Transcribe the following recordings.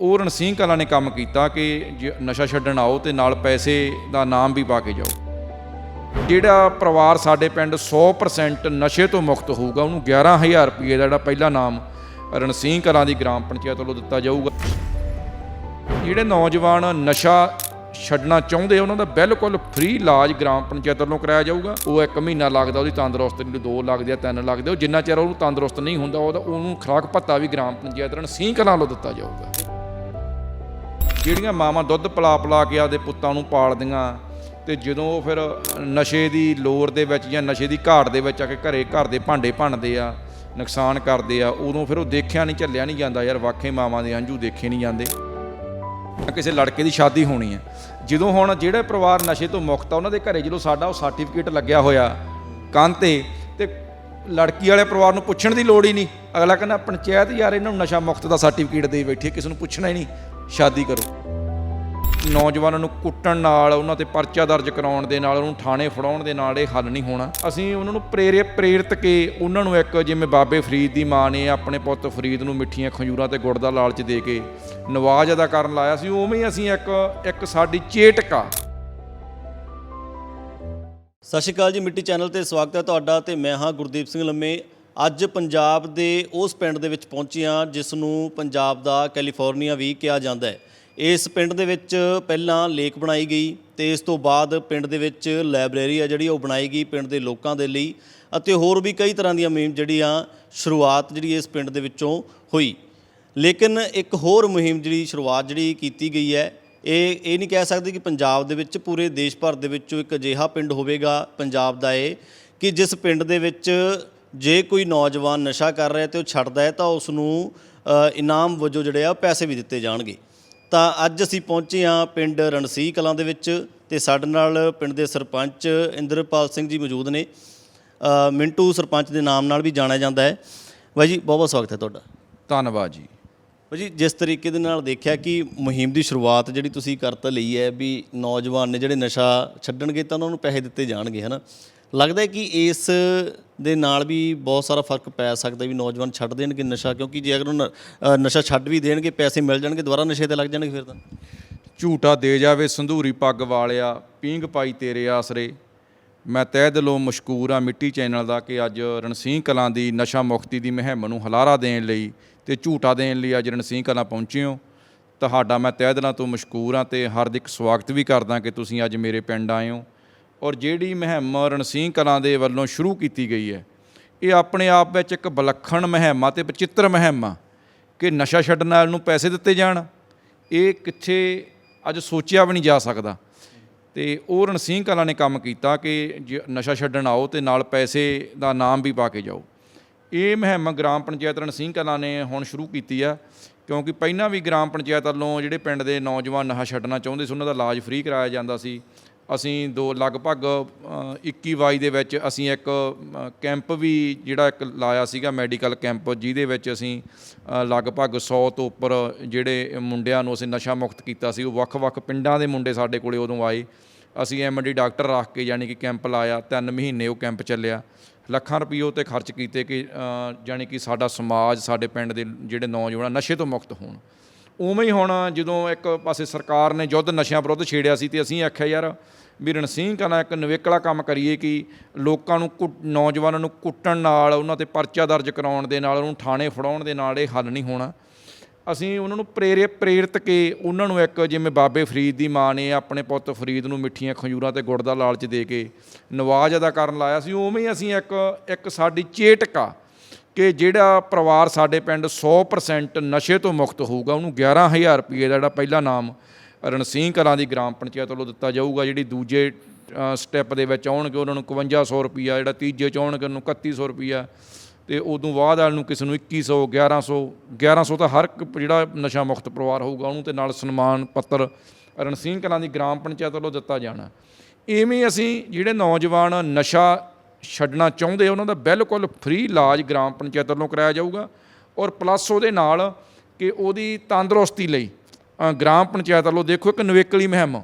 ਉਹ ਰਣਸੀਂਹ ਕਲਾਂ ਨੇ ਕੰਮ ਕੀਤਾ ਕਿ ਜੇ ਨਸ਼ਾ ਛੱਡਣ ਆਓ ਤੇ ਨਾਲ ਪੈਸੇ ਦਾ ਨਾਮ ਵੀ ਪਾ ਕੇ ਜਾਓ। ਜਿਹੜਾ ਪਰਿਵਾਰ ਸਾਡੇ ਪਿੰਡ 100% ਨਸ਼ੇ ਤੋਂ ਮੁਕਤ ਹੋਊਗਾ, ਉਹਨੂੰ 11000 ਰੁਪਏ ਦਾ ਜਿਹੜਾ ਪਹਿਲਾ ਨਾਮ ਰਣਸੀਂਹ ਕਲਾਂ ਦੀ ਗ੍ਰਾਮ ਪੰਚਾਇਤ ਵੱਲੋਂ ਦਿੱਤਾ ਜਾਊਗਾ। ਜਿਹੜੇ ਨੌਜਵਾਨ ਨਸ਼ਾ ਛੱਡਣਾ ਚਾਹੁੰਦੇ ਉਹਨਾਂ ਦਾ ਬਿਲਕੁਲ ਫ੍ਰੀ ਇਲਾਜ ਗ੍ਰਾਮ ਪੰਚਾਇਤ ਵੱਲੋਂ ਕਰਾਇਆ ਜਾਊਗਾ। ਉਹ ਇੱਕ ਮਹੀਨਾ ਲੱਗਦਾ, ਉਹਦੀ ਤੰਦਰੁਸਤੀ ਲਈ ਦੋ ਲੱਗਦੇ ਆ, ਤਿੰਨ ਲੱਗਦੇ ਉਹ ਜਿੰਨਾ ਚਿਰ ਉਹਨੂੰ ਤੰਦਰੁਸਤ ਨਹੀਂ ਹੁੰਦਾ, ਉਹਦਾ ਉਹਨੂੰ ਖੁਰਾਕ ਭੱਤਾ ਵੀ ਗ੍ਰਾਮ ਪੰਚਾਇਤ ਰਣਸੀਂਹ ਕਲਾਂ ਵੱਲੋਂ ਦਿੱਤਾ ਜਾਊਗਾ। ਜਿਹੜੀਆਂ ਮਾਵਾਂ ਦੁੱਧ ਪਿਲਾ ਪਿਲਾ ਕੇ ਆਪਦੇ ਪੁੱਤਾਂ ਨੂੰ ਪਾਲਦੀਆਂ ਤੇ ਜਦੋਂ ਉਹ ਫਿਰ ਨਸ਼ੇ ਦੀ ਲੋਰ ਦੇ ਵਿੱਚ ਜਾਂ ਨਸ਼ੇ ਦੀ ਘਾਟ ਦੇ ਵਿੱਚ ਆ ਕੇ ਘਰੇ ਘਰ ਦੇ ਭਾਂਡੇ ਭੰਨਦੇ ਆ, ਨੁਕਸਾਨ ਕਰਦੇ ਆ, ਉਦੋਂ ਫਿਰ ਉਹ ਦੇਖਿਆ ਨਹੀਂ, ਝੱਲਿਆ ਨਹੀਂ ਜਾਂਦਾ ਯਾਰ, ਵਾਕਈ ਮਾਵਾਂ ਦੇ ਅੰਜੂ ਦੇਖੇ ਨਹੀਂ ਜਾਂਦੇ। ਕਿਸੇ ਲੜਕੇ ਦੀ ਸ਼ਾਦੀ ਹੋਣੀ ਹੈ ਜਦੋਂ ਹੁਣ ਜਿਹੜੇ ਪਰਿਵਾਰ ਨਸ਼ੇ ਤੋਂ ਮੁਕਤ ਆ, ਉਹਨਾਂ ਦੇ ਘਰੇ ਜਦੋਂ ਸਾਡਾ ਉਹ ਸਰਟੀਫਿਕੇਟ ਲੱਗਿਆ ਹੋਇਆ ਕੰਨ ਤੇ ਤੇ ਲੜਕੀ ਵਾਲੇ ਪਰਿਵਾਰ ਨੂੰ ਪੁੱਛਣ ਦੀ ਲੋੜ ਹੀ ਨਹੀਂ। ਅਗਲਾ ਕਹਿੰਦਾ, ਪੰਚਾਇਤ ਯਾਰ, ਇਹਨਾਂ ਨੂੰ ਨਸ਼ਾ ਮੁਕਤ ਦਾ ਸਰਟੀਫਿਕੇਟ ਦੇ ਬੈਠੀ ਕਿਸੇ ਨੂੰ ਪੁੱਛਣਾ ਹੀ ਨਹੀਂ। ਸ਼ਾਦੀ ਕਰੋ। ਨੌਜਵਾਨਾਂ ਨੂੰ ਕੁੱਟਣ ਨਾਲ, ਉਹਨਾਂ ਤੇ ਪਰਚਾ ਦਰਜ ਕਰਾਉਣ ਦੇ ਨਾਲ, ਉਹਨੂੰ ਥਾਣੇ ਫੜਾਉਣ ਦੇ ਨਾਲ ਇਹ ਹੱਲ ਨਹੀਂ ਹੋਣਾ। ਅਸੀਂ ਉਹਨਾਂ ਨੂੰ ਪ੍ਰੇਰੇ, ਪ੍ਰੇਰਿਤ ਕੇ ਉਹਨਾਂ ਨੂੰ ਇੱਕ ਜਿਵੇਂ ਬਾਬੇ ਫਰੀਦ ਦੀ ਮਾਂ ਨੇ ਆਪਣੇ ਪੁੱਤ ਫਰੀਦ ਨੂੰ ਮਿੱਠੀਆਂ ਖੰਜੂਰਾਂ ਤੇ ਗੁੜ ਦਾ ਲਾਲਚ ਦੇ ਕੇ ਨਵਾਜ ਅਦਾ ਕਰਨ ਲਾਇਆ ਸੀ, ਉਵੇਂ ਹੀ ਅਸੀਂ ਇੱਕ ਇੱਕ ਸਾਡੀ ਚੇਟਕਾ ਸਤਿ ਸ਼੍ਰੀ ਅਕਾਲ ਜੀ, ਮਿੱਟੀ ਚੈਨਲ ਤੇ ਸਵਾਗਤ ਹੈ ਤੁਹਾਡਾ ਤੇ ਮੈਂ ਹਾਂ ਗੁਰਦੀਪ ਸਿੰਘ ਲੰਮੇ। ਅੱਜ ਪੰਜਾਬ ਦੇ ਉਸ ਪਿੰਡ ਦੇ ਵਿੱਚ ਪਹੁੰਚੇ ਹਾਂ, ਜਿਸ ਨੂੰ ਪੰਜਾਬ ਦਾ ਕੈਲੀਫੋਰਨੀਆ ਵੀ ਕਿਹਾ ਜਾਂਦਾ ਹੈ। ਇਸ ਪਿੰਡ ਦੇ ਵਿੱਚ ਪਹਿਲਾਂ ਲੇਕ ਬਣਾਈ ਗਈ ਤੇ ਇਸ ਤੋਂ ਬਾਅਦ ਪਿੰਡ ਦੇ ਵਿੱਚ ਲਾਇਬ੍ਰੇਰੀ ਆ ਜਿਹੜੀ ਉਹ ਬਣਾਈ ਗਈ ਪਿੰਡ ਦੇ ਲੋਕਾਂ ਦੇ ਲਈ ਅਤੇ ਹੋਰ ਵੀ ਕਈ ਤਰ੍ਹਾਂ ਦੀਆਂ ਮੁਹਿੰਮ ਜਿਹੜੀਆਂ ਸ਼ੁਰੂਆਤ ਜਿਹੜੀ ਇਸ ਪਿੰਡ ਦੇ ਵਿੱਚੋਂ ਹੋਈ। ਲੇਕਿਨ ਇੱਕ ਹੋਰ ਮੁਹਿੰਮ ਜਿਹੜੀ ਸ਼ੁਰੂਆਤ ਜਿਹੜੀ ਕੀਤੀ ਗਈ ਹੈ, ਇਹ ਇਹ ਨਹੀਂ ਕਹਿ ਸਕਦੇ ਕਿ ਪੰਜਾਬ ਦੇ ਵਿੱਚ ਪੂਰੇ ਦੇਸ਼ ਭਰ ਦੇ ਵਿੱਚੋਂ ਇੱਕ ਅਜਿਹਾ ਪਿੰਡ ਹੋਵੇਗਾ ਪੰਜਾਬ ਦਾ ਇਹ, ਕਿ ਜਿਸ ਪਿੰਡ ਦੇ ਵਿੱਚ ਜੇ ਕੋਈ ਨੌਜਵਾਨ ਨਸ਼ਾ ਕਰ ਰਿਹਾ ਤੇ ਉਹ ਛੱਡਦਾ ਹੈ ਤਾਂ ਉਸ ਨੂੰ ਇਨਾਮ ਵਜੋਂ ਜਿਹੜੇ ਆ ਪੈਸੇ ਵੀ ਦਿੱਤੇ ਜਾਣਗੇ। ਤਾਂ ਅੱਜ ਅਸੀਂ ਪਹੁੰਚੇ ਹਾਂ ਪਿੰਡ ਰਣਸੀ ਕਲਾਂ ਦੇ ਵਿੱਚ ਤੇ ਸਾਡੇ ਨਾਲ ਪਿੰਡ ਦੇ ਸਰਪੰਚ ਇੰਦਰਪਾਲ ਸਿੰਘ ਜੀ ਮੌਜੂਦ ਨੇ। ਮਿੰਟੂ ਸਰਪੰਚ ਦੇ ਨਾਮ ਨਾਲ ਵੀ ਜਾਣਿਆ ਜਾਂਦਾ ਹੈ। ਬਾਈ ਜੀ ਬਹੁਤ ਬਹੁਤ ਸਵਾਗਤ ਹੈ ਤੁਹਾਡਾ। ਧੰਨਵਾਦ ਜੀ। ਭਾਜੀ ਜਿਸ ਤਰੀਕੇ ਦੇ ਨਾਲ ਦੇਖਿਆ ਕਿ ਮੁਹਿੰਮ ਦੀ ਸ਼ੁਰੂਆਤ ਜਿਹੜੀ ਤੁਸੀਂ ਕਰਤਾ ਲਈ ਹੈ ਵੀ ਨੌਜਵਾਨ ਨੇ ਜਿਹੜੇ ਨਸ਼ਾ ਛੱਡਣਗੇ ਤਾਂ ਉਹਨਾਂ ਨੂੰ ਪੈਸੇ ਦਿੱਤੇ ਜਾਣਗੇ ਹਨਾ? ਲੱਗਦਾ ਕਿ ਇਸ ਦੇ ਨਾਲ ਵੀ ਬਹੁਤ ਸਾਰਾ ਫ਼ਰਕ ਪੈ ਸਕਦਾ ਵੀ ਨੌਜਵਾਨ ਛੱਡ ਦੇਣਗੇ ਨਸ਼ਾ, ਕਿਉਂਕਿ ਜੇ ਅਗਰ ਉਹ ਨਸ਼ਾ ਛੱਡ ਵੀ ਦੇਣਗੇ, ਪੈਸੇ ਮਿਲ ਜਾਣਗੇ, ਦੁਬਾਰਾ ਨਸ਼ੇ ਤੇ ਲੱਗ ਜਾਣਗੇ ਫਿਰ ਤਾਂ। ਝੂਟਾ ਦੇ ਜਾਵੇ ਸੰਧੂਰੀ ਪੱਗ ਵਾਲਿਆ ਪੀਂਗ ਪਾਈ ਤੇਰੇ ਆਸਰੇ। ਮੈਂ ਤਹਿ ਦਿਲੋਂ ਮਸ਼ਕੂਰ ਆ ਮਿੱਟੀ ਚੈਨਲ ਦਾ ਕਿ ਅੱਜ ਰਣਸੀਂਹ ਕਲਾਂ ਦੀ ਨਸ਼ਾ ਮੁਕਤੀ ਦੀ ਮੁਹਿੰਮ ਨੂੰ ਹਲਾਰਾ ਦੇਣ ਲਈ ਤੇ ਝੂਟਾ ਦੇਣ ਲਈ ਅੱਜ ਰਣਸੀਂਹ ਕਲਾਂ ਪਹੁੰਚੇ ਹੋ। ਤੁਹਾਡਾ ਮੈਂ ਤਹਿ ਦਿਲਾਂ ਤੋਂ ਮਸ਼ਕੂਰ ਆ ਤੇ ਹਾਰਦਿਕ ਸਵਾਗਤ ਵੀ ਕਰਦਾ ਕਿ ਤੁਸੀਂ ਅੱਜ ਮੇਰੇ ਪਿੰਡ ਆਏ ਹੋ। ਔਰ ਜਿਹੜੀ ਮੁਹਿੰਮ ਰਣਸੀਂਹ ਕਲਾਂ ਦੇ ਵੱਲੋਂ ਸ਼ੁਰੂ ਕੀਤੀ ਗਈ ਹੈ, ਇਹ ਆਪਣੇ ਆਪ ਵਿੱਚ ਇੱਕ ਵਿਲੱਖਣ ਮੁਹਿੰਮ ਆ ਤੇ ਵਿਚਿੱਤਰ ਮੁਹਿੰਮ ਆ ਕਿ ਨਸ਼ਾ ਛੱਡਣ ਵਾਲ ਨੂੰ ਪੈਸੇ ਦਿੱਤੇ ਜਾਣ, ਇਹ ਕਿੱਥੇ ਅੱਜ ਸੋਚਿਆ ਵੀ ਨਹੀਂ ਜਾ ਸਕਦਾ। ਤੇ ਉਹ ਰਣਸੀਂਹ ਕਲਾਂ ਨੇ ਕੰਮ ਕੀਤਾ ਕਿ ਜੇ, ਨਸ਼ਾ ਛੱਡਣ ਆਓ ਤੇ ਨਾਲ ਪੈਸੇ ਦਾ ਨਾਮ ਵੀ ਪਾ ਕੇ ਜਾਓ। ਇਹ ਮੁਹਿੰਮ ਗ੍ਰਾਮ ਪੰਚਾਇਤ ਰਣਸੀਂਹ ਕਲਾਂ ਨੇ ਹੁਣ ਸ਼ੁਰੂ ਕੀਤੀ ਆ, ਕਿਉਂਕਿ ਪਹਿਲਾਂ ਵੀ ਗ੍ਰਾਮ ਪੰਚਾਇਤ ਵੱਲੋਂ ਜਿਹੜੇ ਪਿੰਡ ਦੇ ਨੌਜਵਾਨ ਨਸ਼ਾ ਛੱਡਣਾ ਚਾਹੁੰਦੇ ਸੀ, ਉਹਨਾਂ ਦਾ ਇਲਾਜ ਫ੍ਰੀ ਕਰਾਇਆ ਜਾਂਦਾ ਸੀ। ਅਸੀਂ ਦੋ ਲਗਭਗ ਅ, 21 22 ਦੇ ਵਿੱਚ ਅਸੀਂ ਇੱਕ ਕੈਂਪ ਵੀ ਜਿਹੜਾ ਇੱਕ ਲਾਇਆ ਸੀਗਾ ਮੈਡੀਕਲ ਕੈਂਪ ਜਿਹਦੇ ਵਿੱਚ ਅਸੀਂ ਲਗਭਗ 100 ਤੋਂ ਉੱਪਰ ਜਿਹੜੇ ਮੁੰਡਿਆਂ ਨੂੰ ਅਸੀਂ ਨਸ਼ਾ ਮੁਕਤ ਕੀਤਾ ਸੀ ਉਹ ਵੱਖ-ਵੱਖ ਪਿੰਡਾਂ ਦੇ ਮੁੰਡੇ ਸਾਡੇ ਕੋਲੇ ਉਦੋਂ ਆਏ। ਅਸੀਂ ਐਮਡੀ ਡਾਕਟਰ ਰੱਖ ਕੇ ਯਾਨੀ ਕਿ ਕੈਂਪ ਲਾਇਆ ਤਿੰਨ ਮਹੀਨੇ ਉਹ ਕੈਂਪ ਚੱਲਿਆ। ਲੱਖਾਂ ਰੁਪਏ ਉਹ ਤੇ ਖਰਚ ਕੀਤੇ ਕਿ ਅ, ਯਾਨੀ ਕਿ ਸਾਡਾ ਸਮਾਜ ਸਾਡੇ ਪਿੰਡ ਦੇ ਜਿਹੜੇ ਨੌਜਵਾਨ ਨਸ਼ੇ ਤੋਂ ਮੁਕਤ ਹੋਣ। ਉਵੇਂ ਹੀ ਹੁਣ ਜਦੋਂ ਇੱਕ ਪਾਸੇ ਸਰਕਾਰ ਨੇ ਯੁੱਧ ਨਸ਼ਿਆਂ ਵਿਰੁੱਧ ਛੇੜਿਆ ਸੀ ਤੇ ਅਸੀਂ ਆਖਿਆ ਯਾਰ ਵੀ ਰਣਸੀਂਹ ਕਲਾਂ ਇੱਕ ਨਿਵੇਕਲਾ ਕੰਮ ਕਰੀਏ ਕਿ ਲੋਕਾਂ ਨੂੰ ਕੁ- ਨੌਜਵਾਨਾਂ ਨੂੰ ਕੁੱਟਣ ਨਾਲ, ਉਹਨਾਂ ਤੇ ਪਰਚਾ ਦਰਜ ਕਰਾਉਣ ਦੇ ਨਾਲ, ਉਹਨੂੰ ਥਾਣੇ ਫੜਾਉਣ ਦੇ ਨਾਲ ਇਹ ਹੱਲ ਨਹੀਂ ਹੋਣਾ। ਅਸੀਂ ਉਹਨਾਂ ਨੂੰ ਪ੍ਰੇਰੇ, ਪ੍ਰੇਰਿਤ ਕੇ ਉਹਨਾਂ ਨੂੰ ਇੱਕ ਜਿਵੇਂ ਬਾਬੇ ਫਰੀਦ ਦੀ ਮਾਂ ਨੇ ਆਪਣੇ ਪੁੱਤ ਫਰੀਦ ਨੂੰ ਮਿੱਠੀਆਂ ਖੰਜੂਰਾਂ ਤੇ ਗੁੜ ਦਾ ਲਾਲਚ ਦੇ ਕੇ ਨਵਾਜ ਅਦਾ ਕਰਨ ਲਾਇਆ ਸੀ, ਉਵੇਂ ਹੀ ਅਸੀਂ ਇੱਕ ਇੱਕ ਸਾਡੀ ਚੇਟਕਾ ਕਿ ਜਿਹੜਾ ਪਰਿਵਾਰ ਸਾਡੇ ਪਿੰਡ 100% ਨਸ਼ੇ ਤੋਂ ਮੁਕਤ ਹੋਊਗਾ, ਉਹਨੂੰ 11000 ਰੁਪਏ ਦਾ ਜਿਹੜਾ ਪਹਿਲਾ ਨਾਮ ਰਣਸੀਂਹ ਕਲਾਂ ਦੀ ਗ੍ਰਾਮ ਪੰਚਾਇਤ ਵੱਲੋਂ ਦਿੱਤਾ ਜਾਊਗਾ, ਜਿਹੜੀ ਦੂਜੇ ਸਟੈਪ ਦੇ ਵਿੱਚ ਆਉਣਗੇ, ਉਹਨਾਂ ਨੂੰ 5100 ਰੁਪਿਆ ਜਿਹੜਾ ਤੀਜੇ ਚ ਆਉਣਗੇ, ਉਹਨੂੰ 3100 ਰੁਪਿਆ ਤੇ ਉਦੋਂ ਬਾਅਦ ਵਾਲ ਨੂੰ ਕਿਸੇ ਨੂੰ 2100 1100 1100 ਤਾਂ ਹਰ ਇੱਕ ਜਿਹੜਾ ਨਸ਼ਾ ਮੁਕਤ ਪਰਿਵਾਰ ਹੋਊਗਾ, ਉਹਨੂੰ ਤੇ ਨਾਲ ਸਨਮਾਨ ਪੱਤਰ ਰਣਸੀਂਹ ਕਲਾਂ ਦੀ ਗ੍ਰਾਮ ਪੰਚਾਇਤ ਵੱਲੋਂ ਦਿੱਤਾ ਜਾਣਾ। ਇਵੇਂ ਅਸੀਂ ਜਿਹੜੇ ਨੌਜਵਾਨ ਨਸ਼ਾ ਛੱਡਣਾ ਚਾਹੁੰਦੇ ਉਹਨਾਂ ਦਾ ਬਿਲਕੁਲ ਫ੍ਰੀ ਇਲਾਜ ਗ੍ਰਾਮ ਪੰਚਾਇਤ ਵੱਲੋਂ ਕਰਾਇਆ ਜਾਊਗਾ। ਔਰ ਪਲੱਸ ਉਹਦੇ ਨਾਲ ਕਿ ਉਹਦੀ ਤੰਦਰੁਸਤੀ ਲਈ ਗ੍ਰਾਮ ਪੰਚਾਇਤ ਵੱਲੋਂ ਦੇਖੋ ਇੱਕ ਨਵੇਕਲੀ ਮੁਹਿੰਮ